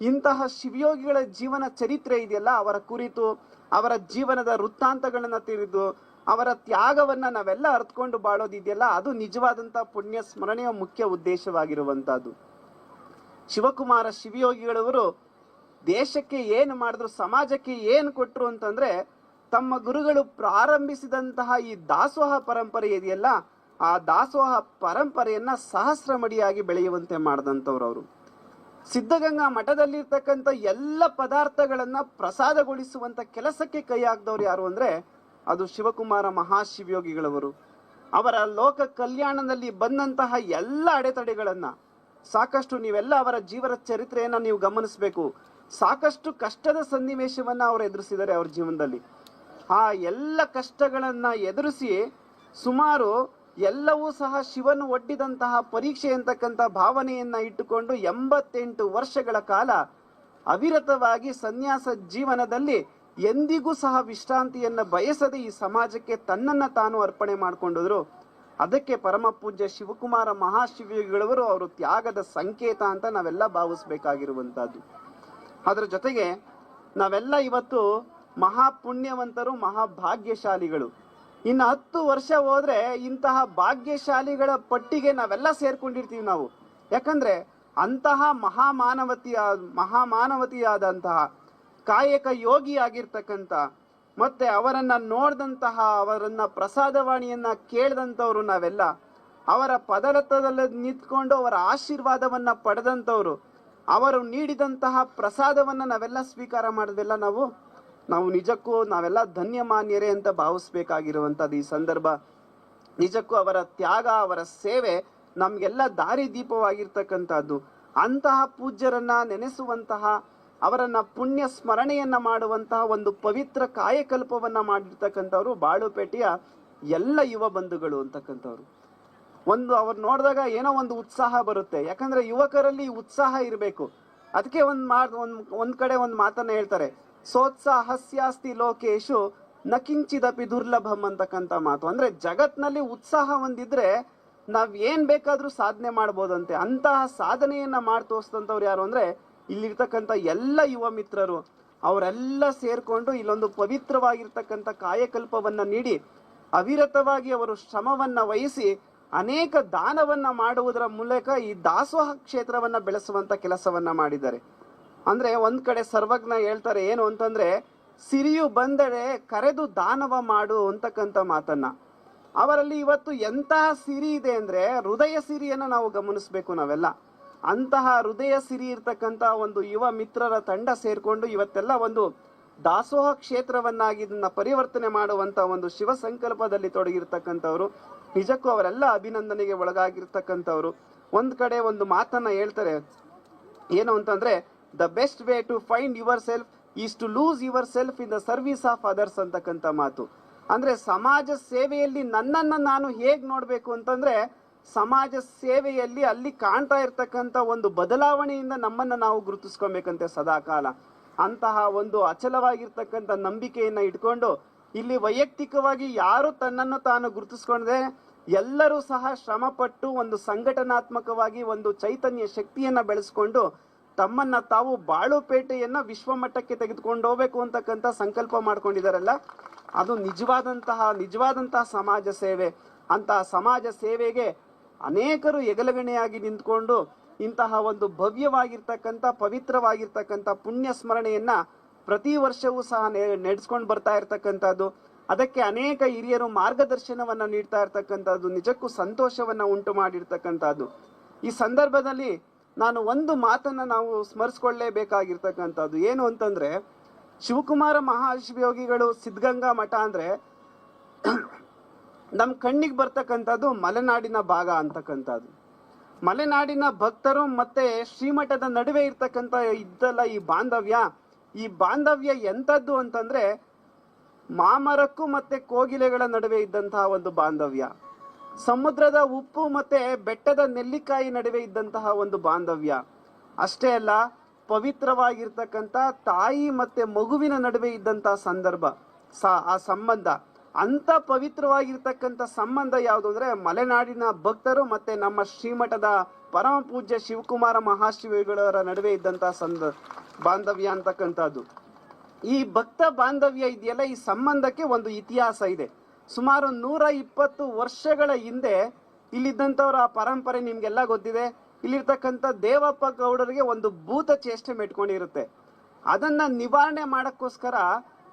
ಇಂತಹ ಶಿವಯೋಗಿಗಳ ಜೀವನ ಚರಿತ್ರೆ ಇದೆಯಲ್ಲ, ಅವರ ಕುರಿತು, ಅವರ ಜೀವನದ ವೃತ್ತಾಂತಗಳನ್ನ ತಿಳಿದು, ಅವರ ತ್ಯಾಗವನ್ನ ನಾವೆಲ್ಲ ಅರ್ಥಕೊಂಡು ಬಾಳೋದಿದೆಯಲ್ಲ ಅದು ನಿಜವಾದಂತ ಪುಣ್ಯ ಸ್ಮರಣೆಯ ಮುಖ್ಯ ಉದ್ದೇಶವಾಗಿರುವಂತಹದ್ದು. ಶಿವಕುಮಾರ ಶಿವಯೋಗಿಗಳವರು ದೇಶಕ್ಕೆ ಏನು ಮಾಡಿದ್ರು, ಸಮಾಜಕ್ಕೆ ಏನು ಕೊಟ್ಟರು ಅಂತಂದ್ರೆ, ತಮ್ಮ ಗುರುಗಳು ಪ್ರಾರಂಭಿಸಿದಂತಹ ಈ ದಾಸೋಹ ಪರಂಪರೆ ಇದೆಯಲ್ಲ, ಆ ದಾಸೋಹ ಪರಂಪರೆಯನ್ನ ಸಹಸ್ರಮಡಿಯಾಗಿ ಬೆಳೆಯುವಂತೆ ಮಾಡಿದಂಥವ್ರು ಅವರು ಸಿದ್ಧಗಂಗಾ ಮಠದಲ್ಲಿರ್ತಕ್ಕಂಥ ಎಲ್ಲ ಪದಾರ್ಥಗಳನ್ನ ಪ್ರಸಾದಗೊಳಿಸುವಂತ ಕೆಲಸಕ್ಕೆ ಕೈ ಹಾಕ್ದವ್ರು ಯಾರು ಅಂದ್ರೆ ಅದು ಶಿವಕುಮಾರ ಮಹಾಶಿವಯೋಗಿಗಳವರು. ಅವರ ಲೋಕ ಕಲ್ಯಾಣದಲ್ಲಿ ಬಂದಂತಹ ಎಲ್ಲ ಅಡೆತಡೆಗಳನ್ನ ಸಾಕಷ್ಟು ನೀವೆಲ್ಲ ಅವರ ಜೀವನ ಚರಿತ್ರೆಯನ್ನ ನೀವು ಗಮನಿಸಬೇಕು. ಸಾಕಷ್ಟು ಕಷ್ಟದ ಸನ್ನಿವೇಶವನ್ನ ಅವರು ಎದುರಿಸಿದ್ದಾರೆ ಅವ್ರ ಜೀವನದಲ್ಲಿ. ಆ ಎಲ್ಲ ಕಷ್ಟಗಳನ್ನ ಎದುರಿಸಿ ಸುಮಾರು ಎಲ್ಲವೂ ಸಹ ಶಿವನು ಒಡ್ಡಿದಂತಹ ಪರೀಕ್ಷೆ ಅಂತಕ್ಕಂಥ ಭಾವನೆಯನ್ನ ಇಟ್ಟುಕೊಂಡು ಎಂಬತ್ತೆಂಟು ವರ್ಷಗಳ ಕಾಲ ಅವಿರತವಾಗಿ ಸನ್ಯಾಸ ಜೀವನದಲ್ಲಿ ಎಂದಿಗೂ ಸಹ ವಿಶ್ರಾಂತಿಯನ್ನು ಬಯಸದೆ ಈ ಸಮಾಜಕ್ಕೆ ತನ್ನನ್ನ ತಾನು ಅರ್ಪಣೆ ಮಾಡಿಕೊಂಡಿದ್ರು. ಅದಕ್ಕೆ ಪರಮ ಪೂಜ್ಯ ಶಿವಕುಮಾರ ಮಹಾಶಿವಗಳವರು ಅವರು ತ್ಯಾಗದ ಸಂಕೇತ ಅಂತ ನಾವೆಲ್ಲ ಭಾವಿಸ್ಬೇಕಾಗಿರುವಂತಹದ್ದು. ಅದರ ಜೊತೆಗೆ ನಾವೆಲ್ಲ ಇವತ್ತು ಮಹಾಪುಣ್ಯವಂತರು, ಮಹಾಭಾಗ್ಯಶಾಲಿಗಳು. ಇನ್ನು ಹತ್ತು ವರ್ಷ ಹೋದ್ರೆ ಇಂತಹ ಭಾಗ್ಯಶಾಲಿಗಳ ಪಟ್ಟಿಗೆ ನಾವೆಲ್ಲ ಸೇರ್ಕೊಂಡಿರ್ತೀವಿ ನಾವು. ಯಾಕಂದ್ರೆ ಅಂತಹ ಮಹಾಮಾನವತಿಯ, ಮಹಾಮಾನವತಿಯಾದಂತಹ ಕಾಯಕ ಯೋಗಿ ಆಗಿರ್ತಕ್ಕಂಥ ಮತ್ತೆ ಅವರನ್ನ ನೋಡಿದಂತಹ, ಅವರನ್ನ ಪ್ರಸಾದವಾಣಿಯನ್ನ ಕೇಳಿದಂಥವ್ರು ನಾವೆಲ್ಲ, ಅವರ ಪದರತ್ವದಲ್ಲಿ ನಿಂತ್ಕೊಂಡು ಅವರ ಆಶೀರ್ವಾದವನ್ನ ಪಡೆದಂಥವ್ರು, ಅವರು ನೀಡಿದಂತಹ ಪ್ರಸಾದವನ್ನ ನಾವೆಲ್ಲ ಸ್ವೀಕಾರ ಮಾಡಿದ್ವೆಲ್ಲ ನಾವು. ನಾವು ನಿಜಕ್ಕೂ ನಾವೆಲ್ಲ ಧನ್ಯಮಾನ್ಯರೇ ಅಂತ ಭಾವಿಸ್ಬೇಕಾಗಿರುವಂಥದ್ದು ಈ ಸಂದರ್ಭ. ನಿಜಕ್ಕೂ ಅವರ ತ್ಯಾಗ, ಅವರ ಸೇವೆ ನಮಗೆಲ್ಲ ದಾರಿ ದೀಪವಾಗಿರ್ತಕ್ಕಂಥದ್ದು ಅಂತಹ ಪೂಜ್ಯರನ್ನ ನೆನೆಸುವಂತಹ, ಅವರನ್ನ ಪುಣ್ಯ ಸ್ಮರಣೆಯನ್ನ ಮಾಡುವಂತಹ ಒಂದು ಪವಿತ್ರ ಕಾಯಕಲ್ಪವನ್ನ ಮಾಡಿರ್ತಕ್ಕಂಥವ್ರು ಬಾಳುಪೇಟೆಯ ಎಲ್ಲ ಯುವ ಬಂಧುಗಳು ಅಂತಕ್ಕಂಥವ್ರು. ಒಂದು ಅವ್ರು ನೋಡಿದಾಗ ಏನೋ ಒಂದು ಉತ್ಸಾಹ ಬರುತ್ತೆ. ಯಾಕಂದ್ರೆ ಯುವಕರಲ್ಲಿ ಉತ್ಸಾಹ ಇರಬೇಕು. ಅದಕ್ಕೆ ಒಂದು ಮಾ ಒಂದ್ ಒಂದ್ ಕಡೆ ಒಂದು ಮಾತನ್ನ ಹೇಳ್ತಾರೆ. ಸೋತ್ಸಾಹಸ್ಯಾಸ್ತಿ ಲೋಕೇಶು ನಕಿಂಚಿದಪಿ ದುರ್ಲಭಂ ಅಂತಕ್ಕಂಥ ಮಾತು. ಅಂದ್ರೆ ಜಗತ್ನಲ್ಲಿ ಉತ್ಸಾಹ ಹೊಂದಿದ್ರೆ ನಾವ್ ಬೇಕಾದರೂ ಬೇಕಾದ್ರೂ ಸಾಧನೆ ಮಾಡ್ಬೋದಂತೆ. ಅಂತಹ ಸಾಧನೆಯನ್ನ ಮಾಡಿ ತೋರಿಸಿದಂಥವ್ರು ಯಾರು ಅಂದ್ರೆ ಇಲ್ಲಿರ್ತಕ್ಕಂಥ ಎಲ್ಲ ಯುವ ಮಿತ್ರರು. ಅವರೆಲ್ಲ ಸೇರ್ಕೊಂಡು ಇಲ್ಲೊಂದು ಪವಿತ್ರವಾಗಿರ್ತಕ್ಕಂಥ ಕಾಯಕಲ್ಪವನ್ನ ನೀಡಿ, ಅವಿರತವಾಗಿ ಅವರು ಶ್ರಮವನ್ನ ವಹಿಸಿ, ಅನೇಕ ದಾನವನ್ನ ಮಾಡುವುದರ ಮೂಲಕ ಈ ದಾಸೋಹ ಕ್ಷೇತ್ರವನ್ನ ಬೆಳೆಸುವಂತ ಕೆಲಸವನ್ನ ಮಾಡಿದ್ದಾರೆ. ಅಂದ್ರೆ ಒಂದ್ ಕಡೆ ಸರ್ವಜ್ಞ ಹೇಳ್ತಾರೆ ಏನು ಅಂತಂದ್ರೆ, ಸಿರಿಯು ಬಂದರೆ ಕರೆದು ದಾನವ ಮಾಡು ಅಂತಕ್ಕಂಥ ಮಾತನ್ನ. ಅವರಲ್ಲಿ ಇವತ್ತು ಎಂತಹ ಸಿರಿ ಇದೆ ಅಂದ್ರೆ, ಹೃದಯ ಸಿರಿಯನ್ನ ನಾವು ಗಮನಿಸಬೇಕು ನಾವೆಲ್ಲ. ಅಂತಹ ಹೃದಯ ಸಿರಿ ಇರತಕ್ಕಂಥ ಒಂದು ಯುವ ಮಿತ್ರರ ತಂಡ ಸೇರಿಕೊಂಡು ಇವತ್ತೆಲ್ಲ ಒಂದು ದಾಸೋಹ ಕ್ಷೇತ್ರವನ್ನಾಗಿ ಇದನ್ನ ಪರಿವರ್ತನೆ ಮಾಡುವಂತ ಒಂದು ಶಿವ ಸಂಕಲ್ಪದಲ್ಲಿ ತೊಡಗಿರ್ತಕ್ಕಂಥವ್ರು, ನಿಜಕ್ಕೂ ಅವರೆಲ್ಲ ಅಭಿನಂದನೆಗೆ ಒಳಗಾಗಿರ್ತಕ್ಕಂಥವ್ರು. ಒಂದ್ ಕಡೆ ಒಂದು ಮಾತನ್ನ ಹೇಳ್ತಾರೆ, ಏನು ಅಂತಂದ್ರೆ the best way to find yourself is to lose yourself in the service of others ಅಂತಕ್ಕಂಥ ಮಾತು. ಅಂದ್ರೆ ಸಮಾಜ ಸೇವೆಯಲ್ಲಿ ನನ್ನನ್ನು ನಾನು ಹೇಗೆ ನೋಡಬೇಕು ಅಂತಂದ್ರೆ ಸಮಾಜ ಸೇವೆಯಲ್ಲಿ ಅಲ್ಲಿ ಕಾಣ್ತಾ ಇರ್ತಕ್ಕಂಥ ಒಂದು ಬದಲಾವಣೆಯಿಂದ ನಮ್ಮನ್ನ ನಾವು ಗುರುತಿಸ್ಕೊಬೇಕಂತೆ ಸದಾಕಾಲ. ಅಂತಹ ಒಂದು ಅಚಲವಾಗಿರ್ತಕ್ಕಂಥ ನಂಬಿಕೆಯನ್ನ ಇಟ್ಕೊಂಡು ಇಲ್ಲಿ ವೈಯಕ್ತಿಕವಾಗಿ ಯಾರು ತನ್ನನ್ನು ತಾನು ಗುರುತಿಸ್ಕೊಂಡ್ರೆ ಎಲ್ಲರೂ ಸಹ ಶ್ರಮಪಟ್ಟು ಒಂದು ಸಂಘಟನಾತ್ಮಕವಾಗಿ ಒಂದು ಚೈತನ್ಯ ಶಕ್ತಿಯನ್ನ ಬೆಳೆಸ್ಕೊಂಡು ತಮ್ಮನ್ನ ತಾವು ಬಾಳುಪೇಟೆಯನ್ನ ವಿಶ್ವಮಟ್ಟಕ್ಕೆ ತೆಗೆದುಕೊಂಡು ಹೋಗ್ಬೇಕು ಅಂತಕ್ಕಂಥ ಸಂಕಲ್ಪ ಮಾಡ್ಕೊಂಡಿದಾರಲ್ಲ, ಅದು ನಿಜವಾದಂತಹ ನಿಜವಾದಂತಹ ಸಮಾಜ ಸೇವೆ. ಅಂತಹ ಸಮಾಜ ಸೇವೆಗೆ ಅನೇಕರು ಎಗಲಗಣೆಯಾಗಿ ನಿಂತ್ಕೊಂಡು ಇಂತಹ ಒಂದು ಭವ್ಯವಾಗಿರ್ತಕ್ಕಂಥ, ಪವಿತ್ರವಾಗಿರ್ತಕ್ಕಂಥ ಪುಣ್ಯ ಸ್ಮರಣೆಯನ್ನ ಪ್ರತಿ ವರ್ಷವೂ ಸಹ ನಡೆಸ್ಕೊಂಡು ಬರ್ತಾ ಇರ್ತಕ್ಕಂಥದ್ದು. ಅದಕ್ಕೆ ಅನೇಕ ಹಿರಿಯರು ಮಾರ್ಗದರ್ಶನವನ್ನ ನೀಡ್ತಾ ಇರ್ತಕ್ಕಂಥದ್ದು, ನಿಜಕ್ಕೂ ಸಂತೋಷವನ್ನ ಉಂಟು ಮಾಡಿರ್ತಕ್ಕಂಥದ್ದು. ಈ ಸಂದರ್ಭದಲ್ಲಿ ನಾನು ಒಂದು ಮಾತನ್ನ ನಾವು ಸ್ಮರಿಸ್ಕೊಳ್ಳೇಬೇಕಾಗಿರ್ತಕ್ಕಂಥದ್ದು ಏನು ಅಂತಂದ್ರೆ, ಶಿವಕುಮಾರ ಮಹಾಶಿವಯೋಗಿಗಳು ಸಿದ್ಧಗಂಗಾ ಮಠ ಅಂದ್ರೆ ನಮ್ಮ ಕಣ್ಣಿಗೆ ಬರ್ತಕ್ಕಂಥದ್ದು ಮಲೆನಾಡಿನ ಭಾಗ ಅಂತಕ್ಕಂಥದ್ದು. ಮಲೆನಾಡಿನ ಭಕ್ತರು ಮತ್ತೆ ಶ್ರೀಮಠದ ನಡುವೆ ಇರ್ತಕ್ಕಂಥ ಇದ್ದಲ್ಲ ಈ ಬಾಂಧವ್ಯ. ಈ ಬಾಂಧವ್ಯ ಎಂಥದ್ದು ಅಂತಂದ್ರೆ, ಮಾಮರಕ್ಕೂ ಮತ್ತೆ ಕೋಗಿಲೆಗಳ ನಡುವೆ ಇದ್ದಂತಹ ಒಂದು ಬಾಂಧವ್ಯ. ಸಮುದ್ರದ ಉಪ್ಪು ಮತ್ತೆ ಬೆಟ್ಟದ ನೆಲ್ಲಿಕಾಯಿ ನಡುವೆ ಇದ್ದಂತಹ ಒಂದು ಬಾಂಧವ್ಯ. ಅಷ್ಟೇ ಅಲ್ಲ, ಪವಿತ್ರವಾಗಿರ್ತಕ್ಕಂಥ ತಾಯಿ ಮತ್ತೆ ಮಗುವಿನ ನಡುವೆ ಇದ್ದಂತಹ ಸಂದರ್ಭ. ಆ ಸಂಬಂಧ. ಅಂತ ಪವಿತ್ರವಾಗಿರ್ತಕ್ಕಂಥ ಸಂಬಂಧ ಯಾವುದು ಅಂದ್ರೆ ಮಲೆನಾಡಿನ ಭಕ್ತರು ಮತ್ತೆ ನಮ್ಮ ಶ್ರೀಮಠದ ಪರಮ ಪೂಜ್ಯ ಶಿವಕುಮಾರ ಮಹಾಶಿವಗಳ ನಡುವೆ ಇದ್ದಂತಹ ಸಂದ, ಬಾಂಧವ್ಯ ಅಂತಕ್ಕಂಥದ್ದು. ಈ ಭಕ್ತ ಬಾಂಧವ್ಯ ಇದೆಯಲ್ಲ, ಈ ಸಂಬಂಧಕ್ಕೆ ಒಂದು ಇತಿಹಾಸ ಇದೆ. ಸುಮಾರು ನೂರ ಇಪ್ಪತ್ತು ವರ್ಷಗಳ ಹಿಂದೆ ಇಲ್ಲಿದ್ದಂಥವ್ರ ಪರಂಪರೆ ನಿಮ್ಗೆಲ್ಲ ಗೊತ್ತಿದೆ. ಇಲ್ಲಿರ್ತಕ್ಕಂಥ ದೇವಪ್ಪ ಗೌಡರಿಗೆ ಒಂದು ಭೂತ ಚೇಷ್ಟೆ ಮೆಟ್ಕೊಂಡಿರುತ್ತೆ. ಅದನ್ನ ನಿವಾರಣೆ ಮಾಡೋಕ್ಕೋಸ್ಕರ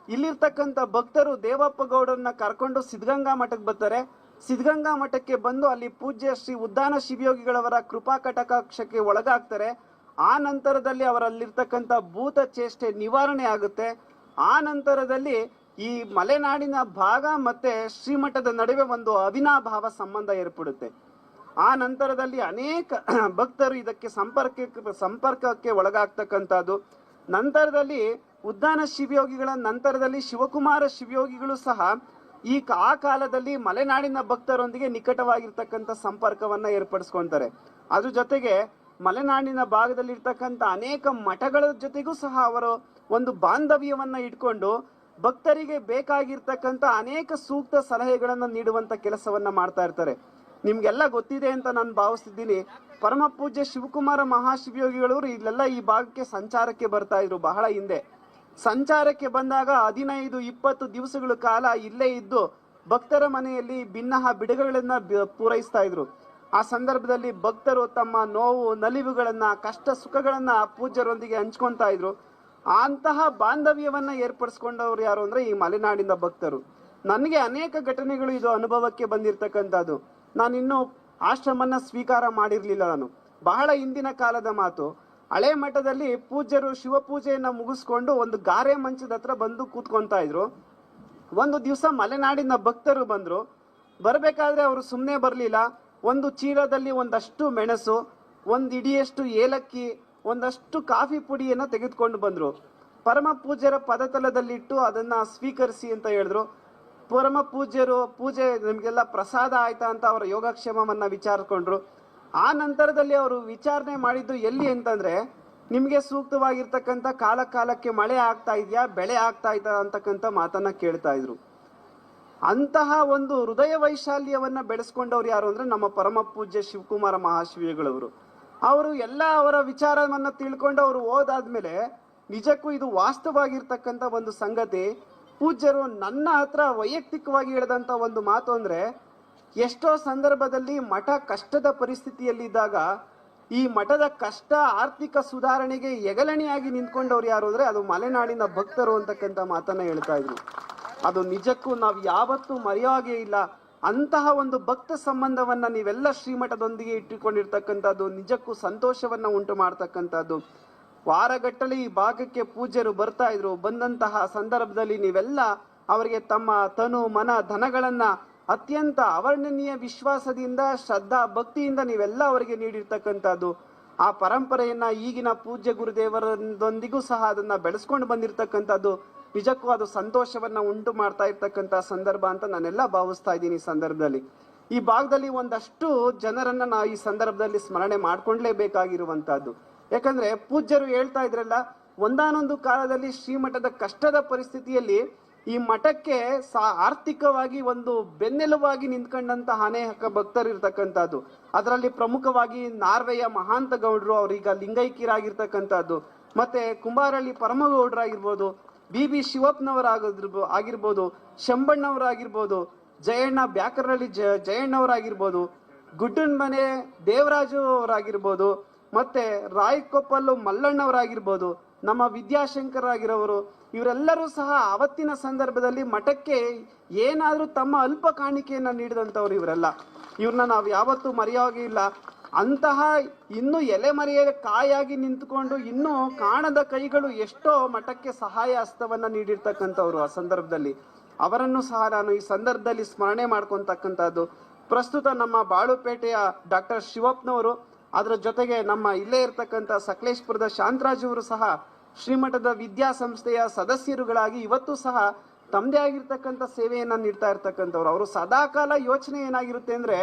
ಇಲ್ಲಿರ್ತಕ್ಕಂಥ ಭಕ್ತರು ದೇವಪ್ಪ ಗೌಡರನ್ನ ಕರ್ಕೊಂಡು ಸಿದ್ಧಗಂಗಾ ಮಠಕ್ಕೆ ಬರ್ತಾರೆ. ಸಿದ್ಧಗಂಗಾ ಮಠಕ್ಕೆ ಬಂದು ಅಲ್ಲಿ ಪೂಜ್ಯ ಶ್ರೀ ಉದ್ದಾನ ಶಿವಯೋಗಿಗಳವರ ಕೃಪಾ ಕಟಕಾಕ್ಷಕ್ಕೆ ಒಳಗಾಗ್ತಾರೆ. ಆ ನಂತರದಲ್ಲಿ ಅವರಲ್ಲಿರ್ತಕ್ಕಂಥ ಭೂತ ಚೇಷ್ಟೆ ನಿವಾರಣೆ ಆಗುತ್ತೆ. ಆ ನಂತರದಲ್ಲಿ ಈ ಮಲೆನಾಡಿನ ಭಾಗ ಮತ್ತೆ ಶ್ರೀಮಠದ ನಡುವೆ ಒಂದು ಅವಿನಾಭಾವ ಸಂಬಂಧ ಏರ್ಪಡುತ್ತೆ. ಆ ನಂತರದಲ್ಲಿ ಅನೇಕ ಭಕ್ತರು ಇದಕ್ಕೆ ಸಂಪರ್ಕಕ್ಕೆ ಸಂಪರ್ಕಕ್ಕೆ ಒಳಗಾಗ್ತಕ್ಕಂಥದ್ದು. ನಂತರದಲ್ಲಿ ಉದ್ದಾನ ಶಿವಯೋಗಿಗಳ, ನಂತರದಲ್ಲಿ ಶಿವಕುಮಾರ ಶಿವಯೋಗಿಗಳು ಸಹ ಈ ಆ ಕಾಲದಲ್ಲಿ ಮಲೆನಾಡಿನ ಭಕ್ತರೊಂದಿಗೆ ನಿಕಟವಾಗಿರ್ತಕ್ಕಂಥ ಸಂಪರ್ಕವನ್ನ ಏರ್ಪಡಿಸ್ಕೊಂತಾರೆ. ಅದ್ರ ಜೊತೆಗೆ ಮಲೆನಾಡಿನ ಭಾಗದಲ್ಲಿ ಇರ್ತಕ್ಕಂಥ ಅನೇಕ ಮಠಗಳ ಜೊತೆಗೂ ಸಹ ಅವರು ಒಂದು ಬಾಂಧವ್ಯವನ್ನ ಇಟ್ಕೊಂಡು ಭಕ್ತರಿಗೆ ಬೇಕಾಗಿರ್ತಕ್ಕಂಥ ಅನೇಕ ಸೂಕ್ತ ಸಲಹೆಗಳನ್ನು ನೀಡುವಂತ ಕೆಲಸವನ್ನ ಮಾಡ್ತಾ ಇರ್ತಾರೆ. ನಿಮಗೆಲ್ಲ ಗೊತ್ತಿದೆ ಅಂತ ನಾನು ಭಾವಿಸ್ತಿದ್ದೀನಿ. ಪರಮ ಪೂಜ್ಯ ಶಿವಕುಮಾರ ಮಹಾಶಿವಯೋಗಿಗಳವರು ಇಲ್ಲೆಲ್ಲ ಈ ಭಾಗಕ್ಕೆ ಸಂಚಾರಕ್ಕೆ ಬರ್ತಾ ಇದ್ರು ಬಹಳ ಹಿಂದೆ. ಸಂಚಾರಕ್ಕೆ ಬಂದಾಗ ಹದಿನೈದು, ಇಪ್ಪತ್ತು ದಿವಸಗಳ ಕಾಲ ಇಲ್ಲೇ ಇದ್ದು ಭಕ್ತರ ಮನೆಯಲ್ಲಿ ಭಿನ್ನಹ ಬಿಡುಗಗಳನ್ನ ಬ- ಪೂರೈಸ್ತಾ ಇದ್ರು. ಆ ಸಂದರ್ಭದಲ್ಲಿ ಭಕ್ತರು ತಮ್ಮ ನೋವು, ನಲಿವುಗಳನ್ನ, ಕಷ್ಟ ಸುಖಗಳನ್ನ ಪೂಜ್ಯರೊಂದಿಗೆ ಹಂಚ್ಕೊತಾ ಇದ್ರು. ಅಂತಹ ಬಾಂಧವ್ಯವನ್ನ ಏರ್ಪಡಿಸ್ಕೊಂಡವ್ರು ಯಾರು ಅಂದ್ರೆ ಈ ಮಲೆನಾಡಿನ ಭಕ್ತರು. ನನಗೆ ಅನೇಕ ಘಟನೆಗಳು ಇದು ಅನುಭವಕ್ಕೆ ಬಂದಿರತಕ್ಕಂಥದ್ದು. ನಾನಿನ್ನೂ ಆಶ್ರಮನ್ನ ಸ್ವೀಕಾರ ಮಾಡಿರಲಿಲ್ಲ ನಾನು. ಬಹಳ ಹಿಂದಿನ ಕಾಲದ ಮಾತು. ಹಳೆ ಮಠದಲ್ಲಿ ಪೂಜ್ಯರು ಶಿವಪೂಜೆಯನ್ನು ಮುಗಿಸ್ಕೊಂಡು ಒಂದು ಗಾರೆ ಮಂಚದ ಹತ್ರ ಬಂದು ಕೂತ್ಕೊಂತಾ ಇದ್ರು. ಒಂದು ದಿವಸ ಮಲೆನಾಡಿನ ಭಕ್ತರು ಬಂದರು. ಬರಬೇಕಾದ್ರೆ ಅವರು ಸುಮ್ಮನೆ ಬರಲಿಲ್ಲ. ಒಂದು ಚೀಲದಲ್ಲಿ ಒಂದಷ್ಟು ಮೆಣಸು, ಒಂದು ಇಡಿಯಷ್ಟು ಏಲಕ್ಕಿ ಒಂದಷ್ಟು ಕಾಫಿ ಪುಡಿಯನ್ನ ತೆಗೆದುಕೊಂಡು ಬಂದರು. ಪರಮ ಪೂಜ್ಯರ ಪದತಲದಲ್ಲಿಟ್ಟು ಅದನ್ನ ಸ್ವೀಕರಿಸಿ ಅಂತ ಹೇಳಿದ್ರು. ಪರಮ ಪೂಜ್ಯರು, ಪೂಜೆ ನಿಮಗೆಲ್ಲ ಪ್ರಸಾದ ಆಯ್ತಾ ಅಂತ ಅವರ ಯೋಗಕ್ಷೇಮವನ್ನ ವಿಚಾರಿಸ್ಕೊಂಡ್ರು. ಆ ನಂತರದಲ್ಲಿ ಅವರು ವಿಚಾರಣೆ ಮಾಡಿದ್ದು ಎಲ್ಲಿ ಅಂತಂದ್ರೆ, ನಿಮಗೆ ಸೂಕ್ತವಾಗಿರ್ತಕ್ಕಂಥ ಕಾಲ ಕಾಲಕ್ಕೆ ಮಳೆ ಆಗ್ತಾ ಇದೆಯಾ, ಬೆಳೆ ಆಗ್ತಾ ಇದ್ದ ಅಂತಕ್ಕಂಥ ಮಾತನ್ನ ಕೇಳ್ತಾ ಇದ್ರು. ಅಂತಹ ಒಂದು ಹೃದಯ ವೈಶಾಲ್ಯವನ್ನು ಬೆಳೆಸ್ಕೊಂಡವ್ರು ಯಾರು ಅಂದ್ರೆ ನಮ್ಮ ಪರಮ ಪೂಜ್ಯ ಶಿವಕುಮಾರ ಮಹಾಶಿವಿಗಳವರು. ಅವರು ಎಲ್ಲ ಅವರ ವಿಚಾರವನ್ನು ತಿಳ್ಕೊಂಡು ಅವರು ಓದಾದ್ಮೇಲೆ ನಿಜಕ್ಕೂ ಇದು ವಾಸ್ತವವಾಗಿರ್ತಕ್ಕಂಥ ಒಂದು ಸಂಗತಿ. ಪೂಜ್ಯರು ನನ್ನ ಹತ್ರ ವೈಯಕ್ತಿಕವಾಗಿ ಹೇಳಿದಂಥ ಒಂದು ಮಾತು ಅಂದ್ರೆ, ಎಷ್ಟೋ ಸಂದರ್ಭದಲ್ಲಿ ಮಠ ಕಷ್ಟದ ಪರಿಸ್ಥಿತಿಯಲ್ಲಿದ್ದಾಗ ಈ ಮಠದ ಕಷ್ಟ ಆರ್ಥಿಕ ಸುಧಾರಣೆಗೆ ಎಗಲಣಿಯಾಗಿ ನಿಂತ್ಕೊಂಡವ್ರು ಯಾರು ಅಂದ್ರೆ, ಅದು ಮಲೆನಾಡಿನ ಭಕ್ತರು ಅಂತಕ್ಕಂಥ ಮಾತನ್ನ ಹೇಳ್ತಾ ಇದ್ರು. ಅದು ನಿಜಕ್ಕೂ ನಾವು ಯಾವತ್ತೂ ಮರೆಯೋಗೆ ಇಲ್ಲ. ಅಂತಹ ಒಂದು ಭಕ್ತ ಸಂಬಂಧವನ್ನ ನೀವೆಲ್ಲ ಶ್ರೀಮಠದೊಂದಿಗೆ ಇಟ್ಟುಕೊಂಡಿರ್ತಕ್ಕಂಥದ್ದು, ನಿಜಕ್ಕೂ ಸಂತೋಷವನ್ನ ಉಂಟು ಮಾಡ್ತಕ್ಕಂಥದ್ದು. ವಾರಗಟ್ಟಲೆ ಈ ಭಾಗಕ್ಕೆ ಪೂಜ್ಯರು ಬರ್ತಾ ಇದ್ರು. ಬಂದಂತಹ ಸಂದರ್ಭದಲ್ಲಿ ನೀವೆಲ್ಲ ಅವರಿಗೆ ತಮ್ಮ ತನು ಮನ ಧನಗಳನ್ನ ಅತ್ಯಂತ ಅವರ್ಣನೀಯ ವಿಶ್ವಾಸದಿಂದ, ಶ್ರದ್ಧಾ ಭಕ್ತಿಯಿಂದ ನೀವೆಲ್ಲ ಅವರಿಗೆ ನೀಡಿರ್ತಕ್ಕಂಥದ್ದು. ಆ ಪರಂಪರೆಯನ್ನ ಈಗಿನ ಪೂಜ್ಯ ಗುರುದೇವರದೊಂದಿಗೂ ಸಹ ಅದನ್ನ ಬೆಳೆಸ್ಕೊಂಡು ಬಂದಿರತಕ್ಕಂಥದ್ದು. ನಿಜಕ್ಕೂ ಅದು ಸಂತೋಷವನ್ನ ಉಂಟು ಮಾಡ್ತಾ ಇರ್ತಕ್ಕಂಥ ಸಂದರ್ಭ ಅಂತ ನಾನೆಲ್ಲ ಭಾವಿಸ್ತಾ ಇದ್ದೀನಿ ಈ ಸಂದರ್ಭದಲ್ಲಿ. ಈ ಭಾಗದಲ್ಲಿ ಒಂದಷ್ಟು ಜನರನ್ನ ನಾವು ಈ ಸಂದರ್ಭದಲ್ಲಿ ಸ್ಮರಣೆ ಮಾಡ್ಕೊಂಡ್ಲೇಬೇಕಾಗಿರುವಂತಹದ್ದು ಯಾಕಂದ್ರೆ ಪೂಜ್ಯರು ಹೇಳ್ತಾ ಇದ್ರಲ್ಲ, ಒಂದಾನೊಂದು ಕಾಲದಲ್ಲಿ ಶ್ರೀಮಠದ ಕಷ್ಟದ ಪರಿಸ್ಥಿತಿಯಲ್ಲಿ ಈ ಮಠಕ್ಕೆ ಸಾ ಆರ್ಥಿಕವಾಗಿ ಒಂದು ಬೆನ್ನೆಲುವಾಗಿ ನಿಂತ್ಕೊಂಡಂತಹ ಅನೇಕ ಭಕ್ತರು ಇರ್ತಕ್ಕಂಥದ್ದು. ಅದರಲ್ಲಿ ಪ್ರಮುಖವಾಗಿ ನಾರ್ವೆಯ ಮಹಾಂತ ಗೌಡ್ರು ಅವ್ರೀಗ ಲಿಂಗೈಕ್ಯರಾಗಿರ್ತಕ್ಕಂಥದ್ದು. ಮತ್ತೆ ಕುಂಬಾರಳ್ಳಿ ಪರಮಗೌಡ್ರಾಗಿರ್ಬೋದು ಬಿ ಬಿ ಶಿವಪ್ಪನವರಾಗಿರ್ಬೋ ಆಗಿರ್ಬೋದು, ಶಂಬಣ್ಣವರಾಗಿರ್ಬೋದು, ಜಯಣ್ಣ ಬ್ಯಾಕರ್ನಳ್ಳಿ ಜ ಜಯಣ್ಣವರಾಗಿರ್ಬೋದು, ಗುಡ್ಡನ್ ಮನೆ ದೇವರಾಜು ಅವರಾಗಿರ್ಬೋದು ಮತ್ತೆ ರಾಯಕೊಪ್ಪಲ್ಲು ಮಲ್ಲಣ್ಣವರಾಗಿರ್ಬೋದು, ನಮ್ಮ ವಿದ್ಯಾಶಂಕರ್ ಆಗಿರೋರು ಇವರೆಲ್ಲರೂ ಸಹ ಅವತ್ತಿನ ಸಂದರ್ಭದಲ್ಲಿ ಮಠಕ್ಕೆ ಏನಾದರೂ ತಮ್ಮ ಅಲ್ಪ ಕಾಣಿಕೆಯನ್ನು ನೀಡಿದಂಥವ್ರು ಇವರೆಲ್ಲ. ಇವ್ರನ್ನ ನಾವು ಯಾವತ್ತೂ ಮರೆಯೋಗಿ ಇಲ್ಲ. ಅಂತಹ ಇನ್ನು ಎಲೆಮರೆಯ ಕಾಯಾಗಿ ನಿಂತುಕೊಂಡು ಇನ್ನೂ ಕಾಣದ ಕೈಗಳು ಎಷ್ಟೋ ಮಠಕ್ಕೆ ಸಹಾಯ ಹಸ್ತವನ್ನು ನೀಡಿರ್ತಕ್ಕಂಥವ್ರು ಆ ಸಂದರ್ಭದಲ್ಲಿ. ಅವರನ್ನು ಸಹ ನಾನು ಈ ಸಂದರ್ಭದಲ್ಲಿ ಸ್ಮರಣೆ ಮಾಡ್ಕೊತಕ್ಕಂಥದ್ದು. ಪ್ರಸ್ತುತ ನಮ್ಮ ಬಾಳುಪೇಟೆಯ ಡಾಕ್ಟರ್ ಶಿವಪ್ಪನವರು, ಅದರ ಜೊತೆಗೆ ನಮ್ಮ ಇಲ್ಲೇ ಇರತಕ್ಕಂಥ ಸಕಲೇಶ್ಪುರದ ಶಾಂತರಾಜ್ ಅವರು ಸಹ ಶ್ರೀಮಠದ ವಿದ್ಯಾಸಂಸ್ಥೆಯ ಸದಸ್ಯರುಗಳಾಗಿ ಇವತ್ತು ಸಹ ತಮ್ಮದೇ ಆಗಿರ್ತಕ್ಕಂಥ ಸೇವೆಯನ್ನು ನೀಡ್ತಾ ಇರ್ತಕ್ಕಂಥವ್ರು. ಅವರು ಸದಾಕಾಲ ಯೋಚನೆ ಏನಾಗಿರುತ್ತೆ ಅಂದ್ರೆ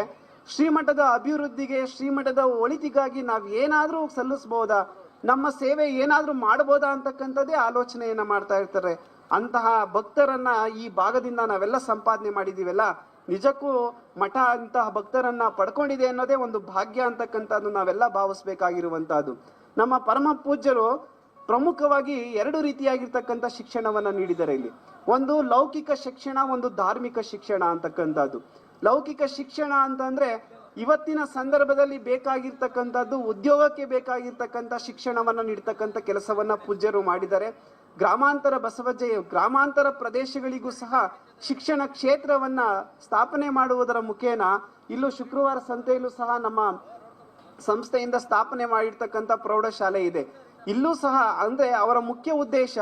ಶ್ರೀಮಠದ ಅಭಿವೃದ್ಧಿಗೆ, ಶ್ರೀಮಠದ ಒಳಿತಿಗಾಗಿ ನಾವು ಏನಾದರೂ ಸಲ್ಲಿಸಬಹುದಾ ನಮ್ಮ ಸೇವೆ ಏನಾದರೂ ಮಾಡಬಹುದಾ ಅಂತಕ್ಕಂಥದ್ದೇ ಆಲೋಚನೆಯನ್ನು ಮಾಡ್ತಾ ಇರ್ತಾರೆ. ಅಂತಹ ಭಕ್ತರನ್ನ ಈ ಭಾಗದಿಂದ ನಾವೆಲ್ಲ ಸಂಪಾದನೆ ಮಾಡಿದೀವಲ್ಲ, ನಿಜಕ್ಕೂ ಮಠ ಅಂತಹ ಭಕ್ತರನ್ನ ಪಡ್ಕೊಂಡಿದೆ ಅನ್ನೋದೇ ಒಂದು ಭಾಗ್ಯ ಅಂತಕ್ಕಂಥದ್ದು ನಾವೆಲ್ಲ ಭಾವಿಸ್ಬೇಕಾಗಿರುವಂತಹದ್ದು ನಮ್ಮ ಪರಮ ಪೂಜ್ಯರು ಪ್ರಮುಖವಾಗಿ ಎರಡು ರೀತಿಯಾಗಿರ್ತಕ್ಕಂಥ ಶಿಕ್ಷಣವನ್ನ ನೀಡಿದ್ದಾರೆ ಇಲ್ಲಿ. ಒಂದು ಲೌಕಿಕ ಶಿಕ್ಷಣ, ಒಂದು ಧಾರ್ಮಿಕ ಶಿಕ್ಷಣ ಅಂತಕ್ಕಂಥದ್ದು. ಲೌಕಿಕ ಶಿಕ್ಷಣ ಅಂತಂದ್ರೆ ಇವತ್ತಿನ ಸಂದರ್ಭದಲ್ಲಿ ಬೇಕಾಗಿರ್ತಕ್ಕಂಥದ್ದು, ಉದ್ಯೋಗಕ್ಕೆ ಬೇಕಾಗಿರ್ತಕ್ಕಂಥ ಶಿಕ್ಷಣವನ್ನು ನೀಡ್ತಕ್ಕಂಥ ಕೆಲಸವನ್ನ ಪೂಜ್ಯರು ಮಾಡಿದ್ದಾರೆ. ಗ್ರಾಮಾಂತರ ಬಸವಜ್ಜಯ ಗ್ರಾಮಾಂತರ ಪ್ರದೇಶಗಳಿಗೂ ಸಹ ಶಿಕ್ಷಣ ಕ್ಷೇತ್ರವನ್ನ ಸ್ಥಾಪನೆ ಮಾಡುವುದರ ಮುಖೇನ ಇಲ್ಲೂ ಶುಕ್ರವಾರ ಸಂತೆಯಲ್ಲೂ ಸಹ ನಮ್ಮ ಸಂಸ್ಥೆಯಿಂದ ಸ್ಥಾಪನೆ ಮಾಡಿರ್ತಕ್ಕಂಥ ಪ್ರೌಢಶಾಲೆ ಇದೆ. ಇಲ್ಲೂ ಸಹ ಅಂದ್ರೆ ಅವರ ಮುಖ್ಯ ಉದ್ದೇಶ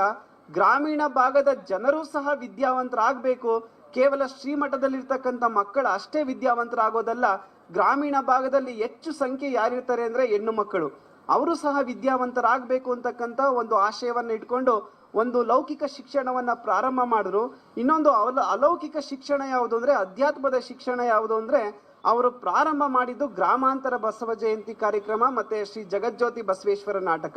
ಗ್ರಾಮೀಣ ಭಾಗದ ಜನರು ಸಹ ವಿದ್ಯಾವಂತರಾಗಬೇಕು. ಕೇವಲ ಶ್ರೀಮಠದಲ್ಲಿರ್ತಕ್ಕಂಥ ಮಕ್ಕಳು ಅಷ್ಟೇ ವಿದ್ಯಾವಂತರಾಗೋದಲ್ಲ, ಗ್ರಾಮೀಣ ಭಾಗದಲ್ಲಿ ಹೆಚ್ಚು ಸಂಖ್ಯೆ ಯಾರಿರ್ತಾರೆ ಅಂದರೆ ಹೆಣ್ಣು ಮಕ್ಕಳು. ಅವರು ಸಹ ವಿದ್ಯಾವಂತರಾಗಬೇಕು ಅಂತಕ್ಕಂಥ ಒಂದು ಆಶಯವನ್ನು ಇಟ್ಕೊಂಡು ಒಂದು ಲೌಕಿಕ ಶಿಕ್ಷಣವನ್ನು ಪ್ರಾರಂಭ ಮಾಡಿದ್ರು. ಇನ್ನೊಂದು ಅವಲ, ಅಲೌಕಿಕ ಶಿಕ್ಷಣ ಯಾವುದು ಅಂದರೆ, ಅಧ್ಯಾತ್ಮದ ಶಿಕ್ಷಣ ಯಾವುದು ಅಂದರೆ, ಅವರು ಪ್ರಾರಂಭ ಮಾಡಿದ್ದು ಗ್ರಾಮಾಂತರ ಬಸವ ಜಯಂತಿ ಕಾರ್ಯಕ್ರಮ ಮತ್ತು ಶ್ರೀ ಜಗಜ್ಯೋತಿ ಬಸವೇಶ್ವರ ನಾಟಕ.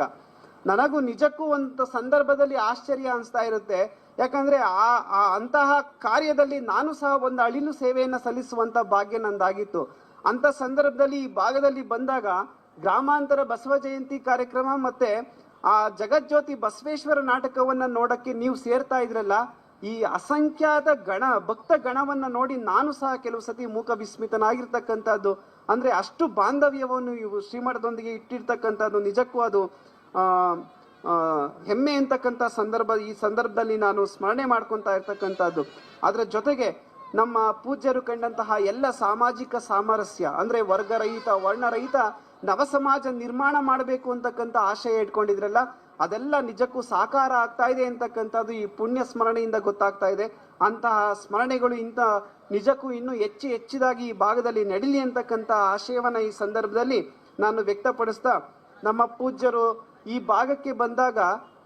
ನನಗೂ ನಿಜಕ್ಕೂ ಒಂದು ಸಂದರ್ಭದಲ್ಲಿ ಆಶ್ಚರ್ಯ ಅನಿಸ್ತಾ ಇರುತ್ತೆ. ಯಾಕಂದ್ರೆ ಆ ಆ ಅಂತಹ ಕಾರ್ಯದಲ್ಲಿ ನಾನು ಸಹ ಒಂದು ಅಳಿಲು ಸೇವೆಯನ್ನು ಸಲ್ಲಿಸುವಂತ ಭಾಗ್ಯ ನಂದಾಗಿತ್ತು. ಅಂತ ಸಂದರ್ಭದಲ್ಲಿ ಈ ಭಾಗದಲ್ಲಿ ಬಂದಾಗ ಗ್ರಾಮಾಂತರ ಬಸವ ಜಯಂತಿ ಕಾರ್ಯಕ್ರಮ ಮತ್ತೆ ಆ ಜಗಜ್ಯೋತಿ ಬಸವೇಶ್ವರ ನಾಟಕವನ್ನ ನೋಡಕ್ಕೆ ನೀವು ಸೇರ್ತಾ ಇದ್ರಲ್ಲ, ಈ ಅಸಂಖ್ಯಾತ ಗಣ, ಭಕ್ತ ಗಣವನ್ನ ನೋಡಿ ನಾನು ಸಹ ಕೆಲವು ಸತಿ ಮೂಕ ವಿಸ್ಮಿತನಾಗಿರ್ತಕ್ಕಂಥದ್ದು. ಅಂದ್ರೆ ಅಷ್ಟು ಬಾಂಧವ್ಯವನ್ನು ಇವು ಶ್ರೀಮಠದೊಂದಿಗೆ ಇಟ್ಟಿರ್ತಕ್ಕಂಥದ್ದು ನಿಜಕ್ಕೂ ಅದು ಹೆಮ್ಮೆ ಅಂತಕ್ಕಂಥ ಸಂದರ್ಭ, ಈ ಸಂದರ್ಭದಲ್ಲಿ ನಾನು ಸ್ಮರಣೆ ಮಾಡ್ಕೊತಾ ಇರ್ತಕ್ಕಂಥದ್ದು. ಅದರ ಜೊತೆಗೆ ನಮ್ಮ ಪೂಜ್ಯರು ಕಂಡಂತಹ ಎಲ್ಲ ಸಾಮಾಜಿಕ ಸಾಮರಸ್ಯ, ಅಂದ್ರೆ ವರ್ಗರಹಿತ, ವರ್ಣರಹಿತ ನವ ಸಮಾಜ ನಿರ್ಮಾಣ ಮಾಡಬೇಕು ಅಂತಕ್ಕಂಥ ಆಶಯ ಇಟ್ಕೊಂಡಿದ್ರಲ್ಲ, ಅದೆಲ್ಲ ನಿಜಕ್ಕೂ ಸಾಕಾರ ಆಗ್ತಾ ಇದೆ ಅಂತಕ್ಕಂಥದ್ದು ಈ ಪುಣ್ಯ ಸ್ಮರಣೆಯಿಂದ ಗೊತ್ತಾಗ್ತಾ ಇದೆ. ಅಂತಹ ಸ್ಮರಣೆಗಳು ಇಂಥ ನಿಜಕ್ಕೂ ಇನ್ನೂ ಹೆಚ್ಚು ಹೆಚ್ಚಿದಾಗಿ ಈ ಭಾಗದಲ್ಲಿ ನಡೀಲಿ ಅಂತಕ್ಕಂಥ ಆಶಯವನ್ನ ಈ ಸಂದರ್ಭದಲ್ಲಿ ನಾನು ವ್ಯಕ್ತಪಡಿಸ್ತಾ, ನಮ್ಮ ಪೂಜ್ಯರು ಈ ಭಾಗಕ್ಕೆ ಬಂದಾಗ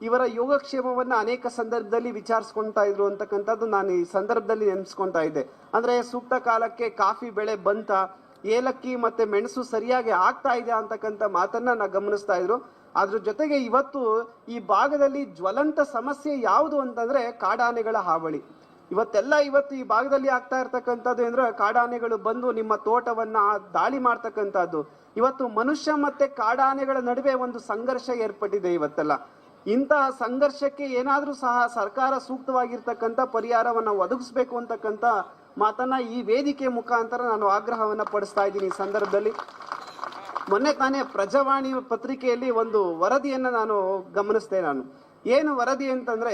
ಇವರ ಯೋಗಕ್ಷೇಮವನ್ನು ಅನೇಕ ಸಂದರ್ಭದಲ್ಲಿ ವಿಚಾರಿಸ್ಕೊಂತಾ ಇದ್ರು ಅಂತಕ್ಕಂಥದ್ದು ನಾನು ಈ ಸಂದರ್ಭದಲ್ಲಿ ನೆನೆಸ್ಕೊತಾ ಇದ್ದೆ. ಅಂದ್ರೆ ಸೂಕ್ತ ಕಾಲಕ್ಕೆ ಕಾಫಿ ಬೆಳೆ ಬಂತ, ಏಲಕ್ಕಿ ಮತ್ತೆ ಮೆಣಸು ಸರಿಯಾಗಿ ಆಗ್ತಾ ಇದೆ ಅಂತಕ್ಕಂಥ ಮಾತನ್ನ ನಾನು ಗಮನಿಸ್ತಾ ಇದ್ರು. ಅದ್ರ ಜೊತೆಗೆ ಇವತ್ತು ಈ ಭಾಗದಲ್ಲಿ ಜ್ವಲಂತ ಸಮಸ್ಯೆ ಯಾವುದು ಅಂತಂದ್ರೆ ಕಾಡಾನೆಗಳ ಹಾವಳಿ. ಇವತ್ತೆಲ್ಲ ಇವತ್ತು ಈ ಭಾಗದಲ್ಲಿ ಆಗ್ತಾ ಇರ್ತಕ್ಕಂಥದ್ದು ಅಂದ್ರೆ ಕಾಡಾನೆಗಳು ಬಂದು ನಿಮ್ಮ ತೋಟವನ್ನ ದಾಳಿ ಮಾಡ್ತಕ್ಕಂಥದ್ದು. ಇವತ್ತು ಮನುಷ್ಯ ಮತ್ತೆ ಕಾಡಾನೆಗಳ ನಡುವೆ ಒಂದು ಸಂಘರ್ಷ ಏರ್ಪಟ್ಟಿದೆ ಇವತ್ತೆಲ್ಲ. ಇಂತಹ ಸಂಘರ್ಷಕ್ಕೆ ಏನಾದರೂ ಸಹ ಸರ್ಕಾರ ಸೂಕ್ತವಾಗಿರ್ತಕ್ಕಂಥ ಪರಿಹಾರವನ್ನ ಒದಗಿಸ್ಬೇಕು ಅಂತಕ್ಕಂಥ ಮಾತನ್ನ ಈ ವೇದಿಕೆ ಮುಖಾಂತರ ನಾನು ಆಗ್ರಹವನ್ನು ಪಡಿಸ್ತಾ ಇದ್ದೀನಿ ಈ ಸಂದರ್ಭದಲ್ಲಿ. ಮೊನ್ನೆ ತಾನೇ ಪ್ರಜಾವಾಣಿ ಪತ್ರಿಕೆಯಲ್ಲಿ ಒಂದು ವರದಿಯನ್ನ ನಾನು ಗಮನಿಸಿದೆ ನಾನು. ಏನು ವರದಿ ಅಂತಂದ್ರೆ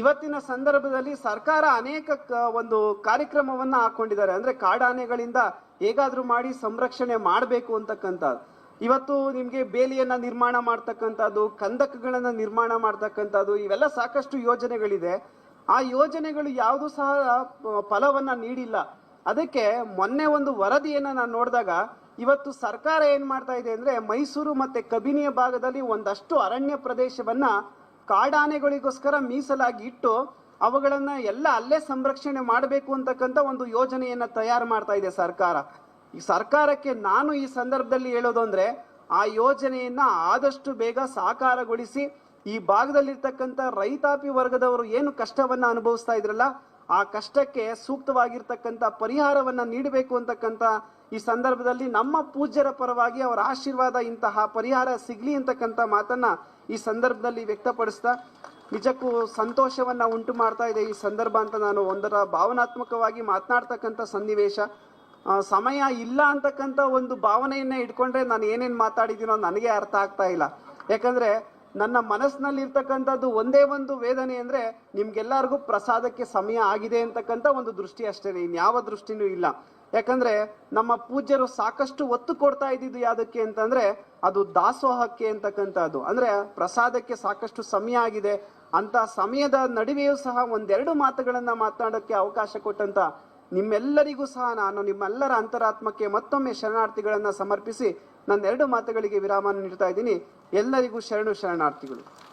ಇವತ್ತಿನ ಸಂದರ್ಭದಲ್ಲಿ ಸರ್ಕಾರ ಅನೇಕ ಒಂದು ಕಾರ್ಯಕ್ರಮವನ್ನ ಹಾಕೊಂಡಿದ್ದಾರೆ. ಅಂದ್ರೆ ಕಾಡಾನೆಗಳಿಂದ ಹೇಗಾದರೂ ಮಾಡಿ ಸಂರಕ್ಷಣೆ ಮಾಡಬೇಕು ಅಂತಕ್ಕಂಥದ್ದು. ಇವತ್ತು ನಿಮಗೆ ಬೇಲಿಯನ್ನ ನಿರ್ಮಾಣ ಮಾಡ್ತಕ್ಕಂಥದ್ದು, ಕಂದಕಗಳನ್ನು ನಿರ್ಮಾಣ ಮಾಡ್ತಕ್ಕಂಥದ್ದು, ಇವೆಲ್ಲ ಸಾಕಷ್ಟು ಯೋಜನೆಗಳಿದೆ. ಆ ಯೋಜನೆಗಳು ಯಾವುದು ಸಹ ಫಲವನ್ನ ನೀಡಿಲ್ಲ. ಅದಕ್ಕೆ ಮೊನ್ನೆ ಒಂದು ವರದಿಯನ್ನ ನಾನು ನೋಡಿದಾಗ ಇವತ್ತು ಸರ್ಕಾರ ಏನು ಮಾಡ್ತಾ ಇದೆ ಅಂದ್ರೆ ಮೈಸೂರು ಮತ್ತೆ ಕಬಿನಿಯ ಭಾಗದಲ್ಲಿ ಒಂದಷ್ಟು ಅರಣ್ಯ ಪ್ರದೇಶವನ್ನ ಕಾಡಾನೆಗಳಿಗೋಸ್ಕರ ಮೀಸಲಾಗಿ ಇಟ್ಟು ಅವುಗಳನ್ನ ಎಲ್ಲ ಅಲ್ಲೇ ಸಂರಕ್ಷಣೆ ಮಾಡಬೇಕು ಅಂತಕ್ಕಂಥ ಒಂದು ಯೋಜನೆಯನ್ನ ತಯಾರು ಮಾಡ್ತಾ ಇದೆ ಸರ್ಕಾರ. ಈ ಸರ್ಕಾರಕ್ಕೆ ನಾನು ಈ ಸಂದರ್ಭದಲ್ಲಿ ಹೇಳೋದು ಅಂದ್ರೆ, ಆ ಯೋಜನೆಯನ್ನ ಆದಷ್ಟು ಬೇಗ ಸಾಕಾರಗೊಳಿಸಿ, ಈ ಭಾಗದಲ್ಲಿರ್ತಕ್ಕಂಥ ರೈತಾಪಿ ವರ್ಗದವರು ಏನು ಕಷ್ಟವನ್ನ ಅನುಭವಿಸ್ತಾ ಇದ್ರಲ್ಲ, ಆ ಕಷ್ಟಕ್ಕೆ ಸೂಕ್ತವಾಗಿರ್ತಕ್ಕಂಥ ಪರಿಹಾರವನ್ನ ನೀಡಬೇಕು ಅಂತಕ್ಕಂಥ ಈ ಸಂದರ್ಭದಲ್ಲಿ ನಮ್ಮ ಪೂಜ್ಯರ ಪರವಾಗಿ ಅವರ ಆಶೀರ್ವಾದ ಇಂತಹ ಪರಿಹಾರ ಸಿಗ್ಲಿ ಅಂತಕ್ಕಂಥ ಮಾತನ್ನ ಈ ಸಂದರ್ಭದಲ್ಲಿ ವ್ಯಕ್ತಪಡಿಸ್ತಾ ನಿಜಕ್ಕೂ ಸಂತೋಷವನ್ನ ಉಂಟು ಮಾಡ್ತಾ ಇದೆ ಈ ಸಂದರ್ಭ ಅಂತ ನಾನು ಒಂದರ ಭಾವನಾತ್ಮಕವಾಗಿ ಮಾತನಾಡ್ತಕ್ಕಂಥ ಸನ್ನಿವೇಶ. ಸಮಯ ಇಲ್ಲ ಅಂತಕ್ಕಂಥ ಒಂದು ಭಾವನೆಯನ್ನು ಇಟ್ಕೊಂಡ್ರೆ ನಾನು ಏನೇನು ಮಾತಾಡಿದ್ದೀನೋ ನನಗೆ ಅರ್ಥ ಆಗ್ತಾ ಇಲ್ಲ. ಯಾಕಂದ್ರೆ ನನ್ನ ಮನಸ್ಸಿನಲ್ಲಿ ಇರ್ತಕ್ಕಂಥದ್ದು ಒಂದೇ ಒಂದು ವೇದನೆ ಅಂದ್ರೆ ನಿಮ್ಗೆಲ್ಲರಿಗೂ ಪ್ರಸಾದಕ್ಕೆ ಸಮಯ ಆಗಿದೆ ಅಂತಕ್ಕಂಥ ಒಂದು ದೃಷ್ಟಿ ಅಷ್ಟೇ ಇನ್ಯಾವ ದೃಷ್ಟಿನೂ ಇಲ್ಲ. ಯಾಕಂದ್ರೆ ನಮ್ಮ ಪೂಜ್ಯರು ಸಾಕಷ್ಟು ಒತ್ತು ಕೊಡ್ತಾ ಇದ್ದಿದ್ದು ಯಾವುದಕ್ಕೆ ಅಂತಂದ್ರೆ ಅದು ದಾಸೋಹಕ್ಕೆ ಅಂತಕ್ಕಂಥದ್ದು. ಅಂದ್ರೆ ಪ್ರಸಾದಕ್ಕೆ ಸಾಕಷ್ಟು ಸಮಯ ಆಗಿದೆ. ಅಂತ ಸಮಯದ ನಡುವೆಯೂ ಸಹ ಒಂದೆರಡು ಮಾತುಗಳನ್ನ ಮಾತನಾಡೋಕ್ಕೆ ಅವಕಾಶ ಕೊಟ್ಟಂತ ನಿಮ್ಮೆಲ್ಲರಿಗೂ ಸಹ ನಾನು ನಿಮ್ಮೆಲ್ಲರ ಅಂತರಾತ್ಮಕ್ಕೆ ಮತ್ತೊಮ್ಮೆ ಶರಣಾರ್ಥಿಗಳನ್ನ ಸಮರ್ಪಿಸಿ ನನ್ನ ಎರಡು ಮಾತುಗಳಿಗೆ ವಿರಾಮ ನೀಡ್ತಾ ಇದ್ದೀನಿ. ಎಲ್ಲರಿಗೂ ಶರಣು ಶರಣಾರ್ಥಿಗಳು.